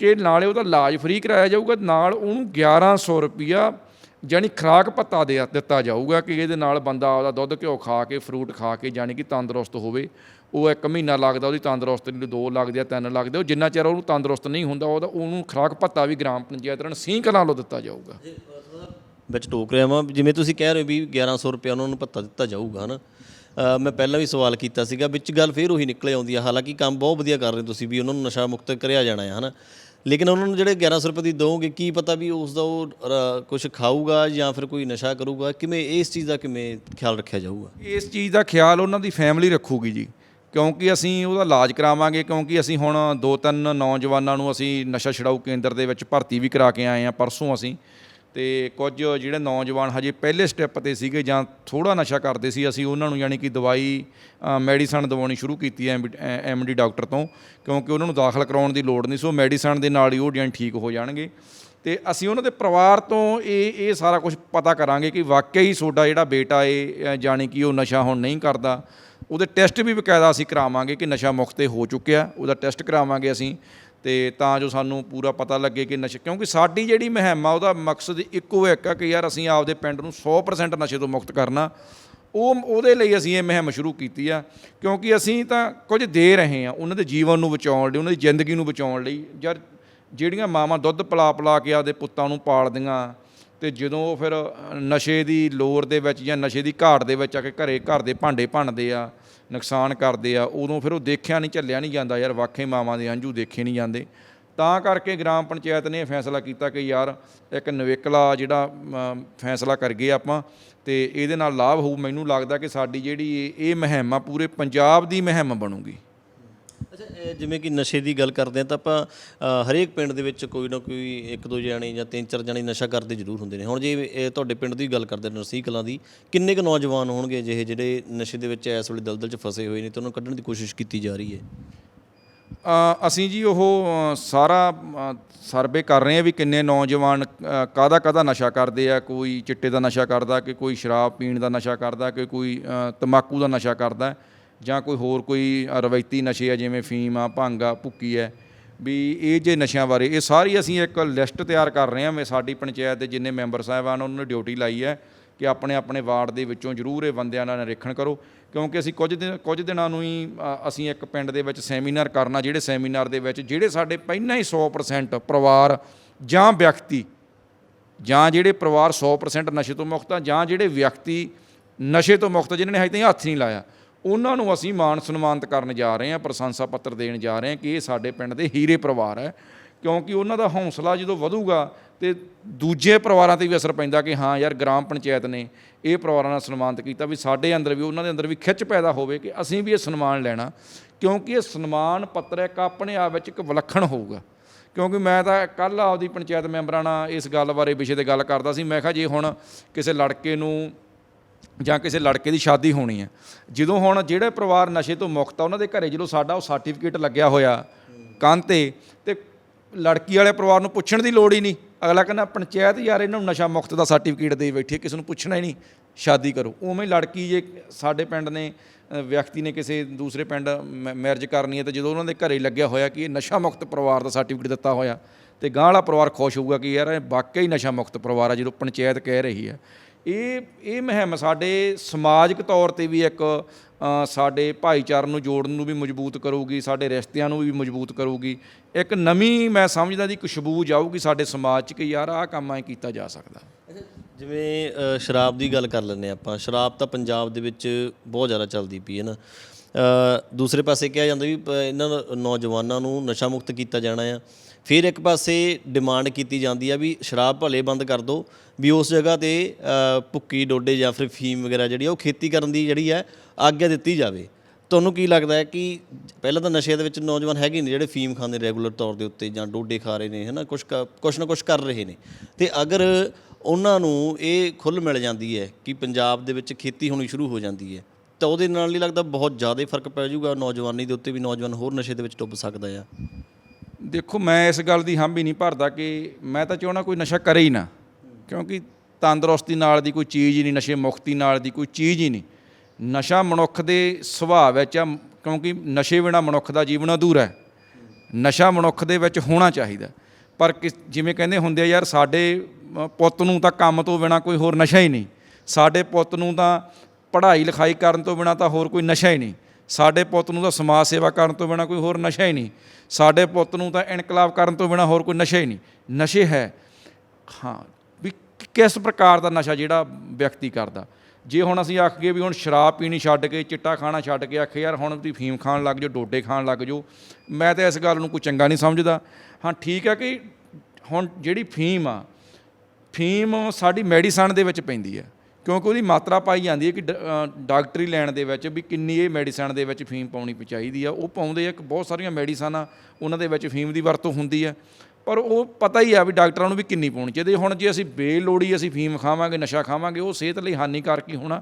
ਕਿ ਨਾਲੇ ਉਹਦਾ ਇਲਾਜ ਫ੍ਰੀ ਕਰਾਇਆ ਜਾਊਗਾ ਨਾਲ ਉਹਨੂੰ 1100 ਰੁਪਿਆ ਜਾਨੀ ਖਰਾਕ ਭੱਤਾ ਦੇ ਦਿੱਤਾ ਜਾਊਗਾ ਕਿ ਇਹਦੇ ਨਾਲ ਬੰਦਾ ਆਪਦਾ ਦੁੱਧ ਘਿਓ ਖਾ ਕੇ ਫਰੂਟ ਖਾ ਕੇ ਜਾਨੀ ਕਿ ਤੰਦਰੁਸਤ ਹੋਵੇ ਉਹ ਇੱਕ ਮਹੀਨਾ ਲੱਗਦਾ ਉਹਦੀ ਤੰਦਰੁਸਤੀ ਲਈ ਦੋ ਲੱਗਦੇ ਆ ਤਿੰਨ ਲੱਗਦੇ ਆ। ਉਹ ਜਿੰਨਾ ਚਿਰ ਉਹਨੂੰ ਤੰਦਰੁਸਤ ਨਹੀਂ ਹੁੰਦਾ ਉਹਦਾ ਉਹਨੂੰ ਖੁਰਾਕ ਭੱਤਾ ਵੀ ਗ੍ਰਾਮ ਪੰਚਾਇਤ ਰਨ ਸਿੰਘ ਕਲਾਂ ਵੱਲੋਂ ਦਿੱਤਾ ਜਾਊਗਾ ਵਿੱਚ ਟੋਕ ਰਿਹਾ ਵਾਂ ਜਿਵੇਂ ਤੁਸੀਂ ਕਹਿ ਰਹੇ ਹੋ ਵੀ 1100 ਰੁਪਏ ਉਹਨਾਂ ਨੂੰ ਭੱਤਾ ਦਿੱਤਾ ਜਾਊਗਾ ਹਨਾ ਅ, ਮੈਂ ਪਹਿਲਾਂ ਵੀ ਸਵਾਲ ਕੀਤਾ ਸੀਗਾ, ਵਿੱਚ ਗੱਲ ਫੇਰ ਉਹੀ ਨਿਕਲੇ ਆਉਂਦੀ ਆ। ਹਾਲਾਂਕਿ ਕੰਮ ਬਹੁਤ ਵਧੀਆ ਕਰ ਰਹੇ ਤੁਸੀਂ ਵੀ, ਉਹਨਾਂ ਨੂੰ ਨਸ਼ਾ ਮੁਕਤ ਕਰਿਆ ਜਾਣਾ ਹੈ ਹਨਾ? ਲੇਕਿਨ ਉਹਨਾਂ ਨੂੰ ਜਿਹੜੇ 1100 ਰੁਪਏ ਦੀ ਦੋਗੇ ਕੀ ਪਤਾ ਵੀ ਉਸ ਦਾ ਉਹ ਕੁਝ ਖਾਊਗਾ ਜਾਂ ਫਿਰ ਕੋਈ ਨਸ਼ਾ ਕਰੂਗਾ? ਕਿਵੇਂ, ਇਸ ਚੀਜ਼ ਦਾ ਕਿਵੇਂ ਖਿਆਲ ਰੱਖਿਆ ਜਾਊਗਾ? ਇਸ ਚੀਜ਼ ਦਾ ਖਿਆਲ ਉਹਨਾਂ ਦੀ ਫੈਮਿਲੀ ਰੱਖੂਗੀ ਜੀ। ਕਿਉਂਕਿ ਅਸੀਂ ਉਹਦਾ ਇਲਾਜ ਕਰਾਵਾਂਗੇ, ਕਿਉਂਕਿ ਅਸੀਂ ਹੁਣ ਦੋ ਤਿੰਨ ਨੌਜਵਾਨਾਂ ਨੂੰ ਅਸੀਂ ਨਸ਼ਾ ਛਡਾਊ ਕੇਂਦਰ ਦੇ ਵਿੱਚ ਭਰਤੀ ਵੀ ਕਰਾ ਕੇ ਆਏ ਆ, ਪਰਸੋਂ ਅਸੀਂ। ਤੇ ਕੁਝ ਜਿਹੜੇ ਨੌਜਵਾਨ ਹਜੇ ਪਹਿਲੇ ਸਟੈਪ ਤੇ ਸੀਗੇ ਜਾਂ ਥੋੜਾ ਨਸ਼ਾ ਕਰਦੇ ਸੀ, ਅਸੀਂ ਉਹਨਾਂ ਨੂੰ ਯਾਨੀ ਕਿ ਦਵਾਈ ਮੈਡੀਸਨ ਦਵਾਉਣੀ ਸ਼ੁਰੂ ਕੀਤੀ ਹੈ ਐਮਡੀ ਡਾਕਟਰ ਤੋਂ, ਕਿਉਂਕਿ ਉਹਨਾਂ ਨੂੰ ਦਾਖਲ ਕਰਾਉਣ ਦੀ ਲੋੜ ਨਹੀਂ, ਸੋ ਮੈਡੀਸਨ ਦੇ ਨਾਲ ਹੀ ਉਹ ਜਾਨੀ ਠੀਕ ਹੋ ਜਾਣਗੇ। ਤੇ ਅਸੀਂ ਉਹਨਾਂ ਦੇ ਪਰਿਵਾਰ ਤੋਂ ਇਹ ਇਹ ਸਾਰਾ ਕੁਝ ਪਤਾ ਕਰਾਂਗੇ ਕਿ ਵਾਕਿਆ ਹੀ ਤੁਹਾਡਾ ਜਿਹੜਾ ਬੇਟਾ ਏ ਜਾਣੀ ਕਿ ਉਹ ਨਸ਼ਾ ਹੁਣ ਨਹੀਂ ਕਰਦਾ। ਉਹਦੇ ਟੈਸਟ ਵੀ ਬਕਾਇਦਾ ਅਸੀਂ ਕਰਾਵਾਂਗੇ ਕਿ ਨਸ਼ਾ ਮੁਕਤ ਹੋ ਚੁੱਕਿਆ, ਉਹਦਾ ਟੈਸਟ ਕਰਾਵਾਂਗੇ ਅਸੀਂ। ਤੇ ਤਾਂ ਜੋ ਸਾਨੂੰ ਪੂਰਾ ਪਤਾ ਲੱਗੇ ਕਿ ਨਸ਼ੇ, ਕਿਉਂਕਿ ਸਾਡੀ ਜਿਹੜੀ ਮੁਹਿੰਮ ਆ ਉਹਦਾ ਮਕਸਦ ਇੱਕੋ ਇੱਕ ਆ ਕਿ ਯਾਰ ਅਸੀਂ ਆਪਦੇ ਪਿੰਡ ਨੂੰ 100% ਨਸ਼ੇ ਤੋਂ ਮੁਕਤ ਕਰਨਾ। ਉਹ, ਉਹਦੇ ਲਈ ਅਸੀਂ ਇਹ ਮੁਹਿੰਮ ਸ਼ੁਰੂ ਕੀਤੀ ਆ, ਕਿਉਂਕਿ ਅਸੀਂ ਤਾਂ ਕੁਝ ਦੇ ਰਹੇ ਆ, ਉਹਨਾਂ ਦੇ ਜੀਵਨ ਨੂੰ ਬਚਾਉਣ ਲਈ, ਉਹਨਾਂ ਦੀ ਜ਼ਿੰਦਗੀ ਨੂੰ ਬਚਾਉਣ ਲਈ। ਯਾਰ ਜਿਹੜੀਆਂ ਮਾਵਾਂ ਦੁੱਧ ਪਿਲਾ ਪਿਲਾ ਕੇ ਆਪਦੇ ਪੁੱਤਾਂ ਨੂੰ ਪਾਲਦੀਆਂ, ਤੇ ਜਦੋਂ ਉਹ ਫਿਰ ਨਸ਼ੇ ਦੀ ਲੋਰ ਦੇ ਵਿੱਚ ਜਾਂ ਨਸ਼ੇ ਦੀ ਘਾਟ ਦੇ ਵਿੱਚ ਆ ਕੇ ਘਰੇ, ਘਰ ਦੇ ਭਾਂਡੇ ਭੰਨਦੇ ਆ ਨੁਕਸਾਨ ਕਰਦੇ ਆ, ਉਦੋਂ ਫਿਰ ਉਹ ਦੇਖਿਆ ਨਹੀਂ, ਝੱਲਿਆ ਨਹੀਂ ਜਾਂਦਾ ਯਾਰ, ਵਾਕਈ ਮਾਵਾਂ ਦੇ ਹੰਝੂ ਦੇਖੇ ਨਹੀਂ ਜਾਂਦੇ। ਤਾਂ ਕਰਕੇ ਗ੍ਰਾਮ ਪੰਚਾਇਤ ਨੇ ਇਹ ਫੈਸਲਾ ਕੀਤਾ ਕਿ ਯਾਰ, ਇੱਕ ਨਵੇਕਲਾ ਜਿਹੜਾ ਫੈਸਲਾ ਕਰ ਗਏ ਆਪਾਂ, ਤੇ ਇਹਦੇ ਨਾਲ ਲਾਭ ਹੋਊ। ਮੈਨੂੰ ਲੱਗਦਾ ਕਿ ਸਾਡੀ ਜਿਹੜੀ ਇਹ- ਇਹ ਮੁਹਿੰਮ ਆ, ਪੂਰੇ ਪੰਜਾਬ ਦੀ ਮੁਹਿੰਮ ਬਣੂਗੀ। ਅੱਛਾ ਇਹ ਜਿਵੇਂ ਕਿ ਨਸ਼ੇ ਦੀ ਗੱਲ ਕਰਦੇ ਆ ਤਾਂ ਆਪਾਂ ਅ, ਹਰੇਕ ਪਿੰਡ ਦੇ ਵਿੱਚ ਕੋਈ ਨਾ ਕੋਈ ਇੱਕ ਦੋ ਜਾਣੇ ਜਾਂ ਤਿੰਨ ਚਾਰ ਜਾਣੇ ਨਸ਼ਾ ਕਰਦੇ ਜ਼ਰੂਰ ਹੁੰਦੇ ਨੇ। ਹੁਣ ਜੇ ਇਹ ਤੁਹਾਡੇ ਪਿੰਡ ਦੀ ਗੱਲ ਕਰਦੇ ਨਰਸੀ ਕਲਾਂ ਦੀ ਕਿੰਨੇ ਕੁ ਨੌਜਵਾਨ ਹੋਣਗੇ ਜਿਹੇ ਜਿਹੜੇ ਨਸ਼ੇ ਦੇ ਵਿੱਚ ਇਸ ਵੇਲੇ ਦਲਦਲ 'ਚ ਫਸੇ ਹੋਏ ਨੇ ਤੇ ਉਹਨਾਂ ਨੂੰ ਕੱਢਣ ਦੀ ਕੋਸ਼ਿਸ਼ ਕੀਤੀ ਜਾ ਰਹੀ ਹੈ? ਅ, ਅਸੀਂ ਜੀ ਉਹ ਅ, ਸਾਰਾ ਅ, ਸਰਵੇ ਕਰ ਰਹੇ ਹਾਂ ਵੀ ਕਿੰਨੇ ਨੌਜਵਾਨ ਅ, ਕਾਹਦਾ ਕਾਹਦਾ ਨਸ਼ਾ ਕਰਦੇ ਆ। ਕੋਈ ਚਿੱਟੇ ਦਾ ਨਸ਼ਾ ਕਰਦਾ ਕਿ ਕੋਈ ਸ਼ਰਾਬ ਪੀਣ ਦਾ ਨਸ਼ਾ ਕਰਦਾ ਕਿ ਕੋਈ ਅ, ਤੰਬਾਕੂ ਦਾ ਨਸ਼ਾ ਕਰਦਾ। ਜਾਂ ਕੋਈ ਹੋਰ ਕੋਈ ਰਵਾਇਤੀ ਨਸ਼ੇ ਆ, ਜਿਵੇਂ ਫੀਮ ਆ, ਭੰਗ ਆ, ਭੁੱਕੀ ਹੈ ਵੀ ਇਹ ਜੇ ਨਸ਼ਿਆਂ ਬਾਰੇ, ਇਹ ਸਾਰੀ ਅਸੀਂ ਇੱਕ ਲਿਸਟ ਤਿਆਰ ਕਰ ਰਹੇ ਹਾਂ ਮੈਂ ਸਾਡੀ ਪੰਚਾਇਤ ਦੇ ਜਿੰਨੇ ਮੈਂਬਰ ਸਾਹਿਬਾਨ, ਉਹਨਾਂ ਨੂੰ ਡਿਊਟੀ ਲਾਈ ਹੈ ਕਿ ਆਪਣੇ ਆਪਣੇ ਵਾਰਡ ਦੇ ਵਿੱਚੋਂ ਜ਼ਰੂਰ ਇਹ ਬੰਦਿਆਂ ਦਾ ਨਿਰੀਖਣ ਕਰੋ, ਕਿਉਂਕਿ ਅਸੀਂ ਕੁਝ ਦਿਨ, ਕੁਝ ਦਿਨਾਂ ਨੂੰ ਹੀ ਅਸੀਂ ਇੱਕ ਪਿੰਡ ਦੇ ਵਿੱਚ ਸੈਮੀਨਾਰ ਕਰਨਾ, ਜਿਹੜੇ ਸੈਮੀਨਾਰ ਦੇ ਵਿੱਚ ਜਿਹੜੇ ਸਾਡੇ ਪਹਿਲਾਂ ਹੀ 100% ਪਰਿਵਾਰ ਜਾਂ ਵਿਅਕਤੀ, ਜਾਂ ਜਿਹੜੇ ਪਰਿਵਾਰ 100% ਨਸ਼ੇ ਤੋਂ ਮੁਕਤ ਆ, ਜਾਂ ਜਿਹੜੇ ਵਿਅਕਤੀ ਨਸ਼ੇ ਤੋਂ ਮੁਕਤ ਜਿਨ੍ਹਾਂ ਨੇ ਹਜੇ ਤਾਈਂ ਹੱਥ ਨਹੀਂ ਲਾਇਆ ਉਹਨਾਂ ਨੂੰ ਅਸੀਂ ਮਾਣ ਸਨਮਾਨਿਤ ਕਰਨ ਜਾ ਰਹੇ ਹਾਂ, ਪ੍ਰਸ਼ੰਸਾ ਪੱਤਰ ਦੇਣ ਜਾ ਰਹੇ ਹਾਂ ਕਿ ਇਹ ਸਾਡੇ ਪਿੰਡ ਦੇ ਹੀਰੇ ਪਰਿਵਾਰ ਹੈ। ਕਿਉਂਕਿ ਉਹਨਾਂ ਦਾ ਹੌਸਲਾ ਜਦੋਂ ਵਧੂਗਾ ਤੇ ਦੂਜੇ ਪਰਿਵਾਰਾਂ ਤੇ ਵੀ ਅਸਰ ਪੈਂਦਾ ਕਿ ਹਾਂ ਯਾਰ ਗ੍ਰਾਮ ਪੰਚਾਇਤ ਨੇ ਇਹ ਪਰਿਵਾਰਾਂ ਨਾਲ ਸਨਮਾਨਿਤ ਕੀਤਾ ਵੀ ਸਾਡੇ ਅੰਦਰ ਵੀ, ਉਹਨਾਂ ਦੇ ਅੰਦਰ ਵੀ ਖਿੱਚ ਪੈਦਾ ਹੋਵੇ ਕਿ ਅਸੀਂ ਵੀ ਇਹ ਸਨਮਾਨ ਲੈਣਾ। ਕਿਉਂਕਿ ਇਹ ਸਨਮਾਨ ਪੱਤਰ ਇੱਕ ਆਪਣੇ ਆਪ ਵਿੱਚ ਇੱਕ ਵਿਲੱਖਣ ਹੋਊਗਾ। ਕਿਉਂਕਿ ਮੈਂ ਤਾਂ ਕੱਲ ਆਪਦੀ ਪੰਚਾਇਤ ਮੈਂਬਰਾਂ ਨਾਲ ਇਸ ਗੱਲ ਬਾਰੇ ਵਿਸ਼ੇ ਤੇ ਗੱਲ ਕਰਦਾ ਸੀ। ਮੈਂ ਕਿਹਾ ਜੇ ਹੁਣ ਕਿਸੇ ਲੜਕੇ ਨੂੰ ਜਾਂ ਕਿਸੇ ਲੜਕੇ ਦੀ ਸ਼ਾਦੀ ਹੋਣੀ ਹੈ। ਜਦੋਂ ਹੁਣ ਜਿਹੜੇ ਪਰਿਵਾਰ ਨਸ਼ੇ ਤੋਂ ਮੁਕਤ ਆ, ਉਹਨਾਂ ਦੇ ਘਰੇ ਜਦੋਂ ਸਾਡਾ ਉਹ ਸਰਟੀਫਿਕੇਟ ਲੱਗਿਆ ਹੋਇਆ ਕੰਨ ਤੇ ਤੇ ਲੜਕੀ ਵਾਲੇ ਪਰਿਵਾਰ ਨੂੰ ਪੁੱਛਣ ਦੀ ਲੋੜ ਹੀ ਨਹੀਂ। ਅਗਲਾ ਕਹਿੰਦਾ, ਪੰਚਾਇਤ ਯਾਰ, ਇਹਨਾਂ ਨੂੰ ਨਸ਼ਾ ਮੁਕਤ ਦਾ ਸਰਟੀਫਿਕੇਟ ਦੇ ਬੈਠੀ ਕਿਸੇ ਨੂੰ ਪੁੱਛਣਾ ਹੀ ਨਹੀਂ। ਸ਼ਾਦੀ ਕਰੋ। ਉਵੇਂ ਲੜਕੀ ਜੇ ਸਾਡੇ ਪਿੰਡ ਨੇ ਵਿਅਕਤੀ ਨੇ ਕਿਸੇ ਦੂਸਰੇ ਪਿੰਡ ਮੈਰਿਜ ਕਰਨੀ ਹੈ, ਤੇ ਜਦੋਂ ਉਹਨਾਂ ਦੇ ਘਰੇ ਲੱਗਿਆ ਹੋਇਆ ਕਿ ਇਹ ਨਸ਼ਾ ਮੁਕਤ ਪਰਿਵਾਰ ਦਾ ਸਰਟੀਫਿਕੇਟ ਦਿੱਤਾ ਹੋਇਆ, ਤੇ ਗਾਂਹ ਵਾਲਾ ਪਰਿਵਾਰ ਖੁਸ਼ ਹੋਊਗਾ ਕਿ ਯਾਰ, ਇਹ ਵਾਕਈ ਨਸ਼ਾ ਮੁਕਤ ਪਰਿਵਾਰ ਆ, ਜਦੋਂ ਪੰਚਾਇਤ ਕਹਿ ਰਹੀ ਹੈ। ਇਹ ਇਹ ਮੁਹਿੰਮ ਸਾਡੇ ਸਮਾਜਿਕ ਤੌਰ ਤੇ ਵੀ ਇੱਕ ਸਾਡੇ ਭਾਈਚਾਰੇ ਨੂੰ ਜੋੜਨ ਨੂੰ ਵੀ ਮਜ਼ਬੂਤ ਕਰੂਗੀ, ਸਾਡੇ ਰਿਸ਼ਤਿਆਂ ਨੂੰ ਵੀ ਮਜ਼ਬੂਤ ਕਰੂਗੀ। ਇੱਕ ਨਵੀਂ ਮੈਂ ਸਮਝਦਾ ਦੀ ਖੁਸ਼ਬੂ ਜਾਊਗੀ ਸਾਡੇ ਸਮਾਜ 'ਚ ਕਿ ਯਾਰ ਆਹ ਕੰਮ ਐ ਕੀਤਾ ਜਾ ਸਕਦਾ। ਜਿਵੇਂ ਸ਼ਰਾਬ ਦੀ ਗੱਲ ਕਰ ਲੈਂਦੇ ਹਾਂ ਆਪਾਂ, ਸ਼ਰਾਬ ਤਾਂ ਪੰਜਾਬ ਦੇ ਵਿੱਚ ਬਹੁਤ ਜ਼ਿਆਦਾ ਚੱਲਦੀ ਪਈ ਹੈ ਨਾ। ਦੂਸਰੇ ਪਾਸੇ ਕਿਹਾ ਜਾਂਦਾ ਵੀ ਇਹਨਾਂ ਨੌਜਵਾਨਾਂ ਨੂੰ ਨਸ਼ਾ ਮੁਕਤ ਕੀਤਾ ਜਾਣਾ ਆ। ਫਿਰ ਇੱਕ ਪਾਸੇ ਡਿਮਾਂਡ ਕੀਤੀ ਜਾਂਦੀ ਆ ਵੀ ਸ਼ਰਾਬ ਭਲੇ ਬੰਦ ਕਰ ਦਿਓ ਵੀ ਉਸ ਜਗ੍ਹਾ ਤੇ ਭੁੱਕੀ, ਡੋਡੇ ਜਾਂ ਫਿਰ ਫੀਮ ਵਗੈਰਾ ਜਿਹੜੀ ਆ ਉਹ ਖੇਤੀ ਕਰਨ ਦੀ ਜਿਹੜੀ ਹੈ ਆਗਿਆ ਦਿੱਤੀ ਜਾਵੇ। ਤੁਹਾਨੂੰ ਕੀ ਲੱਗਦਾ ਹੈ ਕਿ ਪਹਿਲਾਂ ਤਾਂ ਨਸ਼ੇ ਦੇ ਵਿੱਚ ਨੌਜਵਾਨ ਹੈਗੇ ਨੇ ਜਿਹੜੇ ਫੀਮ ਖਾਂਦੇ ਰੈਗੂਲਰ ਤੌਰ ਦੇ ਉੱਤੇ ਜਾਂ ਡੋਡੇ ਖਾ ਰਹੇ ਨੇ ਹੈ ਨਾ ਕੁਛ ਕ- ਕੁਛ ਨਾ ਕੁਛ ਕਰ ਰਹੇ ਨੇ। ਤੇ ਅਗਰ ਉਹਨਾਂ ਨੂੰ ਇਹ ਖੁੱਲ੍ਹ ਮਿਲ ਜਾਂਦੀ ਹੈ ਕਿ ਪੰਜਾਬ ਦੇ ਵਿੱਚ ਖੇਤੀ ਹੋਣੀ ਸ਼ੁਰੂ ਹੋ ਜਾਂਦੀ ਹੈ, ਤਾਂ ਉਹਦੇ ਨਾਲ ਨਹੀਂ ਲੱਗਦਾ ਬਹੁਤ ਜ਼ਿਆਦਾ ਫ਼ਰਕ ਪੈ ਜਾਊਗਾ, ਨੌਜਵਾਨੀ ਦੇ ਉੱਤੇ ਵੀ ਨੌਜਵਾਨ ਹੋਰ ਨਸ਼ੇ ਦੇ ਵਿੱਚ ਡੁੱਬ ਸਕਦਾ ਆ। ਦੇਖੋ, ਮੈਂ ਇਸ ਗੱਲ ਦੀ ਹਮ ਹੀ ਨਹੀਂ ਭਰਦਾ ਕਿ ਮੈਂ ਤਾਂ ਚਾਹਣਾ ਕੋਈ ਨਸ਼ਾ ਕਰੇ ਹੀ ਨਾ। ਕਿਉਂਕਿ ਤੰਦਰੁਸਤੀ ਨਾਲ ਦੀ ਕੋਈ ਚੀਜ਼ ਹੀ ਨਹੀਂ, ਨਸ਼ੇ ਮੁਕਤੀ ਨਾਲ ਦੀ ਕੋਈ ਚੀਜ਼ ਹੀ ਨਹੀਂ। ਨਸ਼ਾ ਮਨੁੱਖ ਦੇ ਸੁਭਾਅ ਵਿੱਚ ਆ, ਕਿਉਂਕਿ ਨਸ਼ੇ ਬਿਨਾ ਮਨੁੱਖ ਦਾ ਜੀਵਨ ਅਧੂਰਾ ਹੈ। ਨਸ਼ਾ ਮਨੁੱਖ ਦੇ ਵਿੱਚ ਹੋਣਾ ਚਾਹੀਦਾ। ਪਰ ਕਿਸ- ਜਿਵੇਂ ਕਹਿੰਦੇ ਹੁੰਦੇ ਆ, ਯਾਰ ਸਾਡੇ ਪੁੱਤ ਨੂੰ ਤਾਂ ਕੰਮ ਤੋਂ ਬਿਨਾ ਕੋਈ ਹੋਰ ਨਸ਼ਾ ਹੀ ਨਹੀਂ। ਸਾਡੇ ਪੁੱਤ ਨੂੰ ਤਾਂ ਪੜ੍ਹਾਈ ਲਿਖਾਈ ਕਰਨ ਤੋਂ ਬਿਨਾ ਤਾਂ ਹੋਰ ਕੋਈ ਨਸ਼ਾ ਹੀ ਨਹੀਂ। ਸਾਡੇ ਪੁੱਤ ਨੂੰ ਤਾਂ ਸਮਾਜ ਸੇਵਾ ਕਰਨ ਤੋਂ ਬਿਨਾ ਕੋਈ ਹੋਰ ਨਸ਼ਾ ਹੀ ਨਹੀਂ। ਸਾਡੇ ਪੁੱਤ ਨੂੰ ਤਾਂ ਇਨਕਲਾਬ ਕਰਨ ਤੋਂ ਬਿਨਾ ਹੋਰ ਕੋਈ ਨਸ਼ਾ ਹੀ ਨਹੀਂ। ਨਸ਼ੇ ਹੈ। ਹਾਂ, ਵੀ ਕਿਸ ਪ੍ਰਕਾਰ ਦਾ ਨਸ਼ਾ ਜਿਹੜਾ ਵਿਅਕਤੀ ਕਰਦਾ? ਜੇ ਹੁਣ ਅਸੀਂ ਆਖੀਏ ਵੀ ਹੁਣ ਸ਼ਰਾਬ ਪੀਣੀ ਛੱਡ ਕੇ, ਚਿੱਟਾ ਖਾਣਾ ਛੱਡ ਕੇ ਆਖੇ, ਯਾਰ ਹੁਣ ਤੁਸੀਂ ਫੀਮ ਖਾਣ ਲੱਗ ਜਾਓ, ਡੋਡੇ ਖਾਣ ਲੱਗ ਜਾਓ। ਮੈਂ ਤਾਂ ਇਸ ਗੱਲ ਨੂੰ ਕੋਈ ਚੰਗਾ ਨਹੀਂ ਸਮਝਦਾ। ਹਾਂ, ਠੀਕ ਹੈ ਕਿ ਹੁਣ ਜਿਹੜੀ ਫੀਮ ਆ, ਫੀਮ ਸਾਡੀ ਮੈਡੀਸਨ ਦੇ ਵਿੱਚ ਪੈਂਦੀ ਹੈ। ਕਿਉਂਕਿ ਉਹਦੀ ਮਾਤਰਾ ਪਾਈ ਜਾਂਦੀ ਹੈ ਕਿ ਡਾਕਟਰੀ ਲੈਣ ਦੇ ਵਿੱਚ ਵੀ ਕਿੰਨੀ ਇਹ ਮੈਡੀਸਨ ਦੇ ਵਿੱਚ ਫੀਮ ਪਾਉਣੀ ਚਾਹੀਦੀ ਆ। ਉਹ ਪਾਉਂਦੇ ਆ ਕਿ ਬਹੁਤ ਸਾਰੀਆਂ ਮੈਡੀਸਨ ਆ ਉਹਨਾਂ ਦੇ ਵਿੱਚ ਫੀਮ ਦੀ ਵਰਤੋਂ ਹੁੰਦੀ ਆ। ਪਰ ਉਹ ਪਤਾ ਹੀ ਆ ਵੀ ਡਾਕਟਰਾਂ ਨੂੰ ਵੀ ਕਿੰਨੀ ਪਾਉਣੀ ਚਾਹੀਦੀ ਹੁਣ ਜੇ ਅਸੀਂ ਬੇਲੋੜੀ ਅਸੀਂ ਫੀਮ ਖਾਵਾਂਗੇ, ਨਸ਼ਾ ਖਾਵਾਂਗੇ, ਉਹ ਸਿਹਤ ਲਈ ਹਾਨੀਕਾਰਕ ਹੀ ਹੋਣਾ?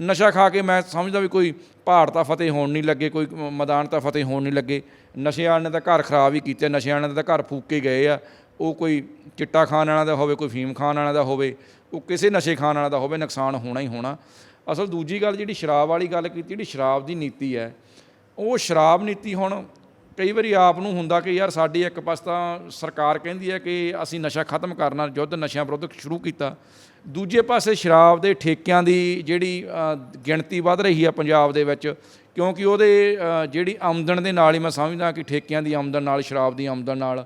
ਨਸ਼ਾ ਖਾ ਕੇ ਮੈਂ ਸਮਝਦਾ ਵੀ ਕੋਈ ਪਹਾੜ ਤਾਂ ਫਤਿਹ ਹੋਣ ਨਹੀਂ ਲੱਗੇ, ਕੋਈ ਮੈਦਾਨ ਤਾਂ ਫਤਿਹ ਹੋਣ ਨਹੀਂ ਲੱਗੇ। ਨਸ਼ੇ ਵਾਲਿਆਂ ਨੇ ਤਾਂ ਘਰ ਖਰਾਬ ਹੀ ਕੀਤੇ, ਨਸ਼ੇ ਵਾਲਿਆਂ ਨੇ ਤਾਂ ਘਰ ਫੂਕ ਕੇ ਗਏ ਆ। ਉਹ ਕੋਈ ਚਿੱਟਾ ਖਾਣ ਵਾਲਾ ਦਾ ਹੋਵੇ, ਕੋਈ ਫੀਮ ਖਾਣ ਵਾਲਾ ਦਾ ਹੋਵੇ, ਉਹ ਕਿਸੇ ਨਸ਼ੇ ਖਾਣ ਵਾਲਾ ਦਾ ਹੋਵੇ, ਨੁਕਸਾਨ ਹੋਣਾ ਹੀ ਹੋਣਾ। ਅਸਲ ਦੂਜੀ ਗੱਲ ਜਿਹੜੀ ਸ਼ਰਾਬ ਵਾਲੀ ਗੱਲ ਕੀਤੀ, ਜਿਹੜੀ ਸ਼ਰਾਬ ਦੀ ਨੀਤੀ ਹੈ, ਉਹ ਸ਼ਰਾਬ ਨੀਤੀ ਹੁਣ ਕਈ ਵਾਰੀ ਆਪ ਨੂੰ ਹੁੰਦਾ ਕਿ ਯਾਰ ਸਾਡੀ ਇੱਕ ਪਾਸੇ ਤਾਂ ਸਰਕਾਰ ਕਹਿੰਦੀ ਹੈ ਕਿ ਅਸੀਂ ਨਸ਼ਾ ਖਤਮ ਕਰਨਾ ਯੁੱਧ ਨਸ਼ਿਆਂ ਵਿਰੁੱਧ ਸ਼ੁਰੂ ਕੀਤਾ। ਦੂਜੇ ਪਾਸੇ ਸ਼ਰਾਬ ਦੇ ਠੇਕਿਆਂ ਦੀ ਜਿਹੜੀ ਗਿਣਤੀ ਵੱਧ ਰਹੀ ਹੈ ਪੰਜਾਬ ਦੇ ਵਿੱਚ, ਕਿਉਂਕਿ ਉਹਦੇ ਜਿਹੜੀ ਆਮਦਨ ਦੇ ਨਾਲ ਹੀ ਮੈਂ ਸਮਝਦਾ ਕਿ ਠੇਕਿਆਂ ਦੀ ਆਮਦਨ ਨਾਲ, ਸ਼ਰਾਬ ਦੀ ਆਮਦਨ ਨਾਲ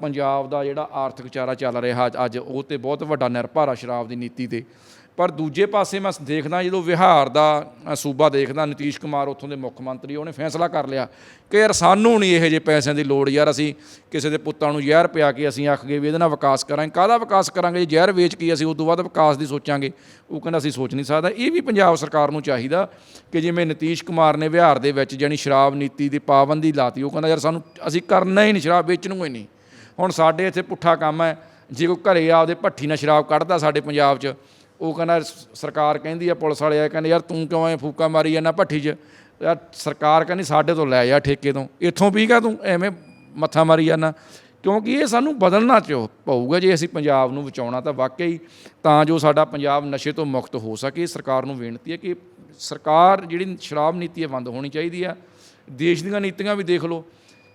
ਪੰਜਾਬ ਦਾ ਜਿਹੜਾ ਆਰਥਿਕ ਚਾਰਾ ਚੱਲ ਰਿਹਾ ਅੱਜ- ਉਹ ਤੇ ਬਹੁਤ ਵੱਡਾ ਨਿਰਭਰ ਆ ਸ਼ਰਾਬ ਦੀ ਨੀਤੀ ਤੇ। ਪਰ ਦੂਜੇ ਪਾਸੇ ਮੈਂ ਦੇਖਦਾ ਜਦੋਂ ਵਿਹਾਰ ਦਾ ਸੂਬਾ ਦੇਖਦਾ, ਨਤੀਸ਼ ਕੁਮਾਰ ਉੱਥੋਂ ਦੇ ਮੁੱਖ ਮੰਤਰੀ, ਉਹਨੇ ਫੈਸਲਾ ਕਰ ਲਿਆ ਕਿ ਯਾਰ ਸਾਨੂੰ ਨਹੀਂ ਇਹੋ ਜਿਹੇ ਪੈਸਿਆਂ ਦੀ ਲੋੜ ਯਾਰ, ਅਸੀਂ ਕਿਸੇ ਦੇ ਪੁੱਤਾਂ ਨੂੰ ਜ਼ਹਿਰ ਪਿਆ ਕੇ ਅਸੀਂ ਆਖ ਗਏ ਵੀ ਇਹਦੇ ਨਾਲ ਵਿਕਾਸ ਕਰਾਂਗੇ। ਕਾਹਦਾ ਵਿਕਾਸ ਕਰਾਂਗੇ? ਜੇ ਜ਼ਹਿਰ ਵੇਚ ਕੇ ਅਸੀਂ ਉਸ ਤੋਂ ਬਾਅਦ ਵਿਕਾਸ ਦੀ ਸੋਚਾਂਗੇ। ਉਹ ਕਹਿੰਦਾ, ਅਸੀਂ ਸੋਚ ਨਹੀਂ ਸਕਦਾ। ਇਹ ਵੀ ਪੰਜਾਬ ਸਰਕਾਰ ਨੂੰ ਚਾਹੀਦਾ ਕਿ ਜਿਵੇਂ ਨਤੀਸ਼ ਕੁਮਾਰ ਨੇ ਵਿਹਾਰ ਦੇ ਵਿੱਚ ਜਾਣੀ ਸ਼ਰਾਬ ਨੀਤੀ ਦੀ ਪਾਬੰਦੀ ਲਾਤੀ, ਉਹ ਕਹਿੰਦਾ ਯਾਰ ਸਾਨੂੰ, ਅਸੀਂ ਕਰਨਾ ਹੀ ਨਹੀਂ, ਸ਼ਰਾਬ ਵੇਚਣ ਹੀ ਨਹੀਂ। ਹੁਣ ਸਾਡੇ ਇੱਥੇ ਪੁੱਠਾ ਕੰਮ ਹੈ, ਜੇ ਕੋਈ ਘਰੇ ਆਪਦੇ ਭੱਠੀ ਨਾਲ ਸ਼ਰਾਬ ਕੱਢਦਾ ਸਾਡੇ ਪੰਜਾਬ 'ਚ, ਉਹ ਕਹਿੰਦਾ ਸਰਕਾਰ ਕਹਿੰਦੀ ਆ, ਪੁਲਿਸ ਵਾਲੇ ਆ, ਕਹਿੰਦੇ ਯਾਰ ਤੂੰ ਕਿਉਂ ਐ ਫੂਕਾ ਮਾਰੀ ਜਾਂਦਾ ਭੱਠੀ 'ਚ? ਯਾਰ ਸਰਕਾਰ ਕਹਿੰਦੀ ਸਾਡੇ ਤੋਂ ਲੈ ਜਾ ਠੇਕੇ ਤੋਂ। ਇੱਥੋਂ ਪੀਗਾ ਤੂੰ ਐਵੇਂ ਮੱਥਾ ਮਾਰੀ ਜਾਂਦਾ? ਕਿਉਂਕਿ ਇਹ ਸਾਨੂੰ ਬਦਲਣਾ ਚਾਹ ਪਊਗਾ, ਜੇ ਅਸੀਂ ਪੰਜਾਬ ਨੂੰ ਬਚਾਉਣਾ ਤਾਂ ਵਾਕਈ ਤਾਂ ਜੋ ਸਾਡਾ ਪੰਜਾਬ ਨਸ਼ੇ ਤੋਂ ਮੁਕਤ ਹੋ ਸਕੇ। ਸਰਕਾਰ ਨੂੰ ਬੇਨਤੀ ਹੈ ਕਿ ਸਰਕਾਰ ਜਿਹੜੀ ਸ਼ਰਾਬ ਨੀਤੀ ਹੈ ਬੰਦ ਹੋਣੀ ਚਾਹੀਦੀ ਆ। ਦੇਸ਼ ਦੀਆਂ ਨੀਤੀਆਂ ਵੀ ਦੇਖ ਲਓ।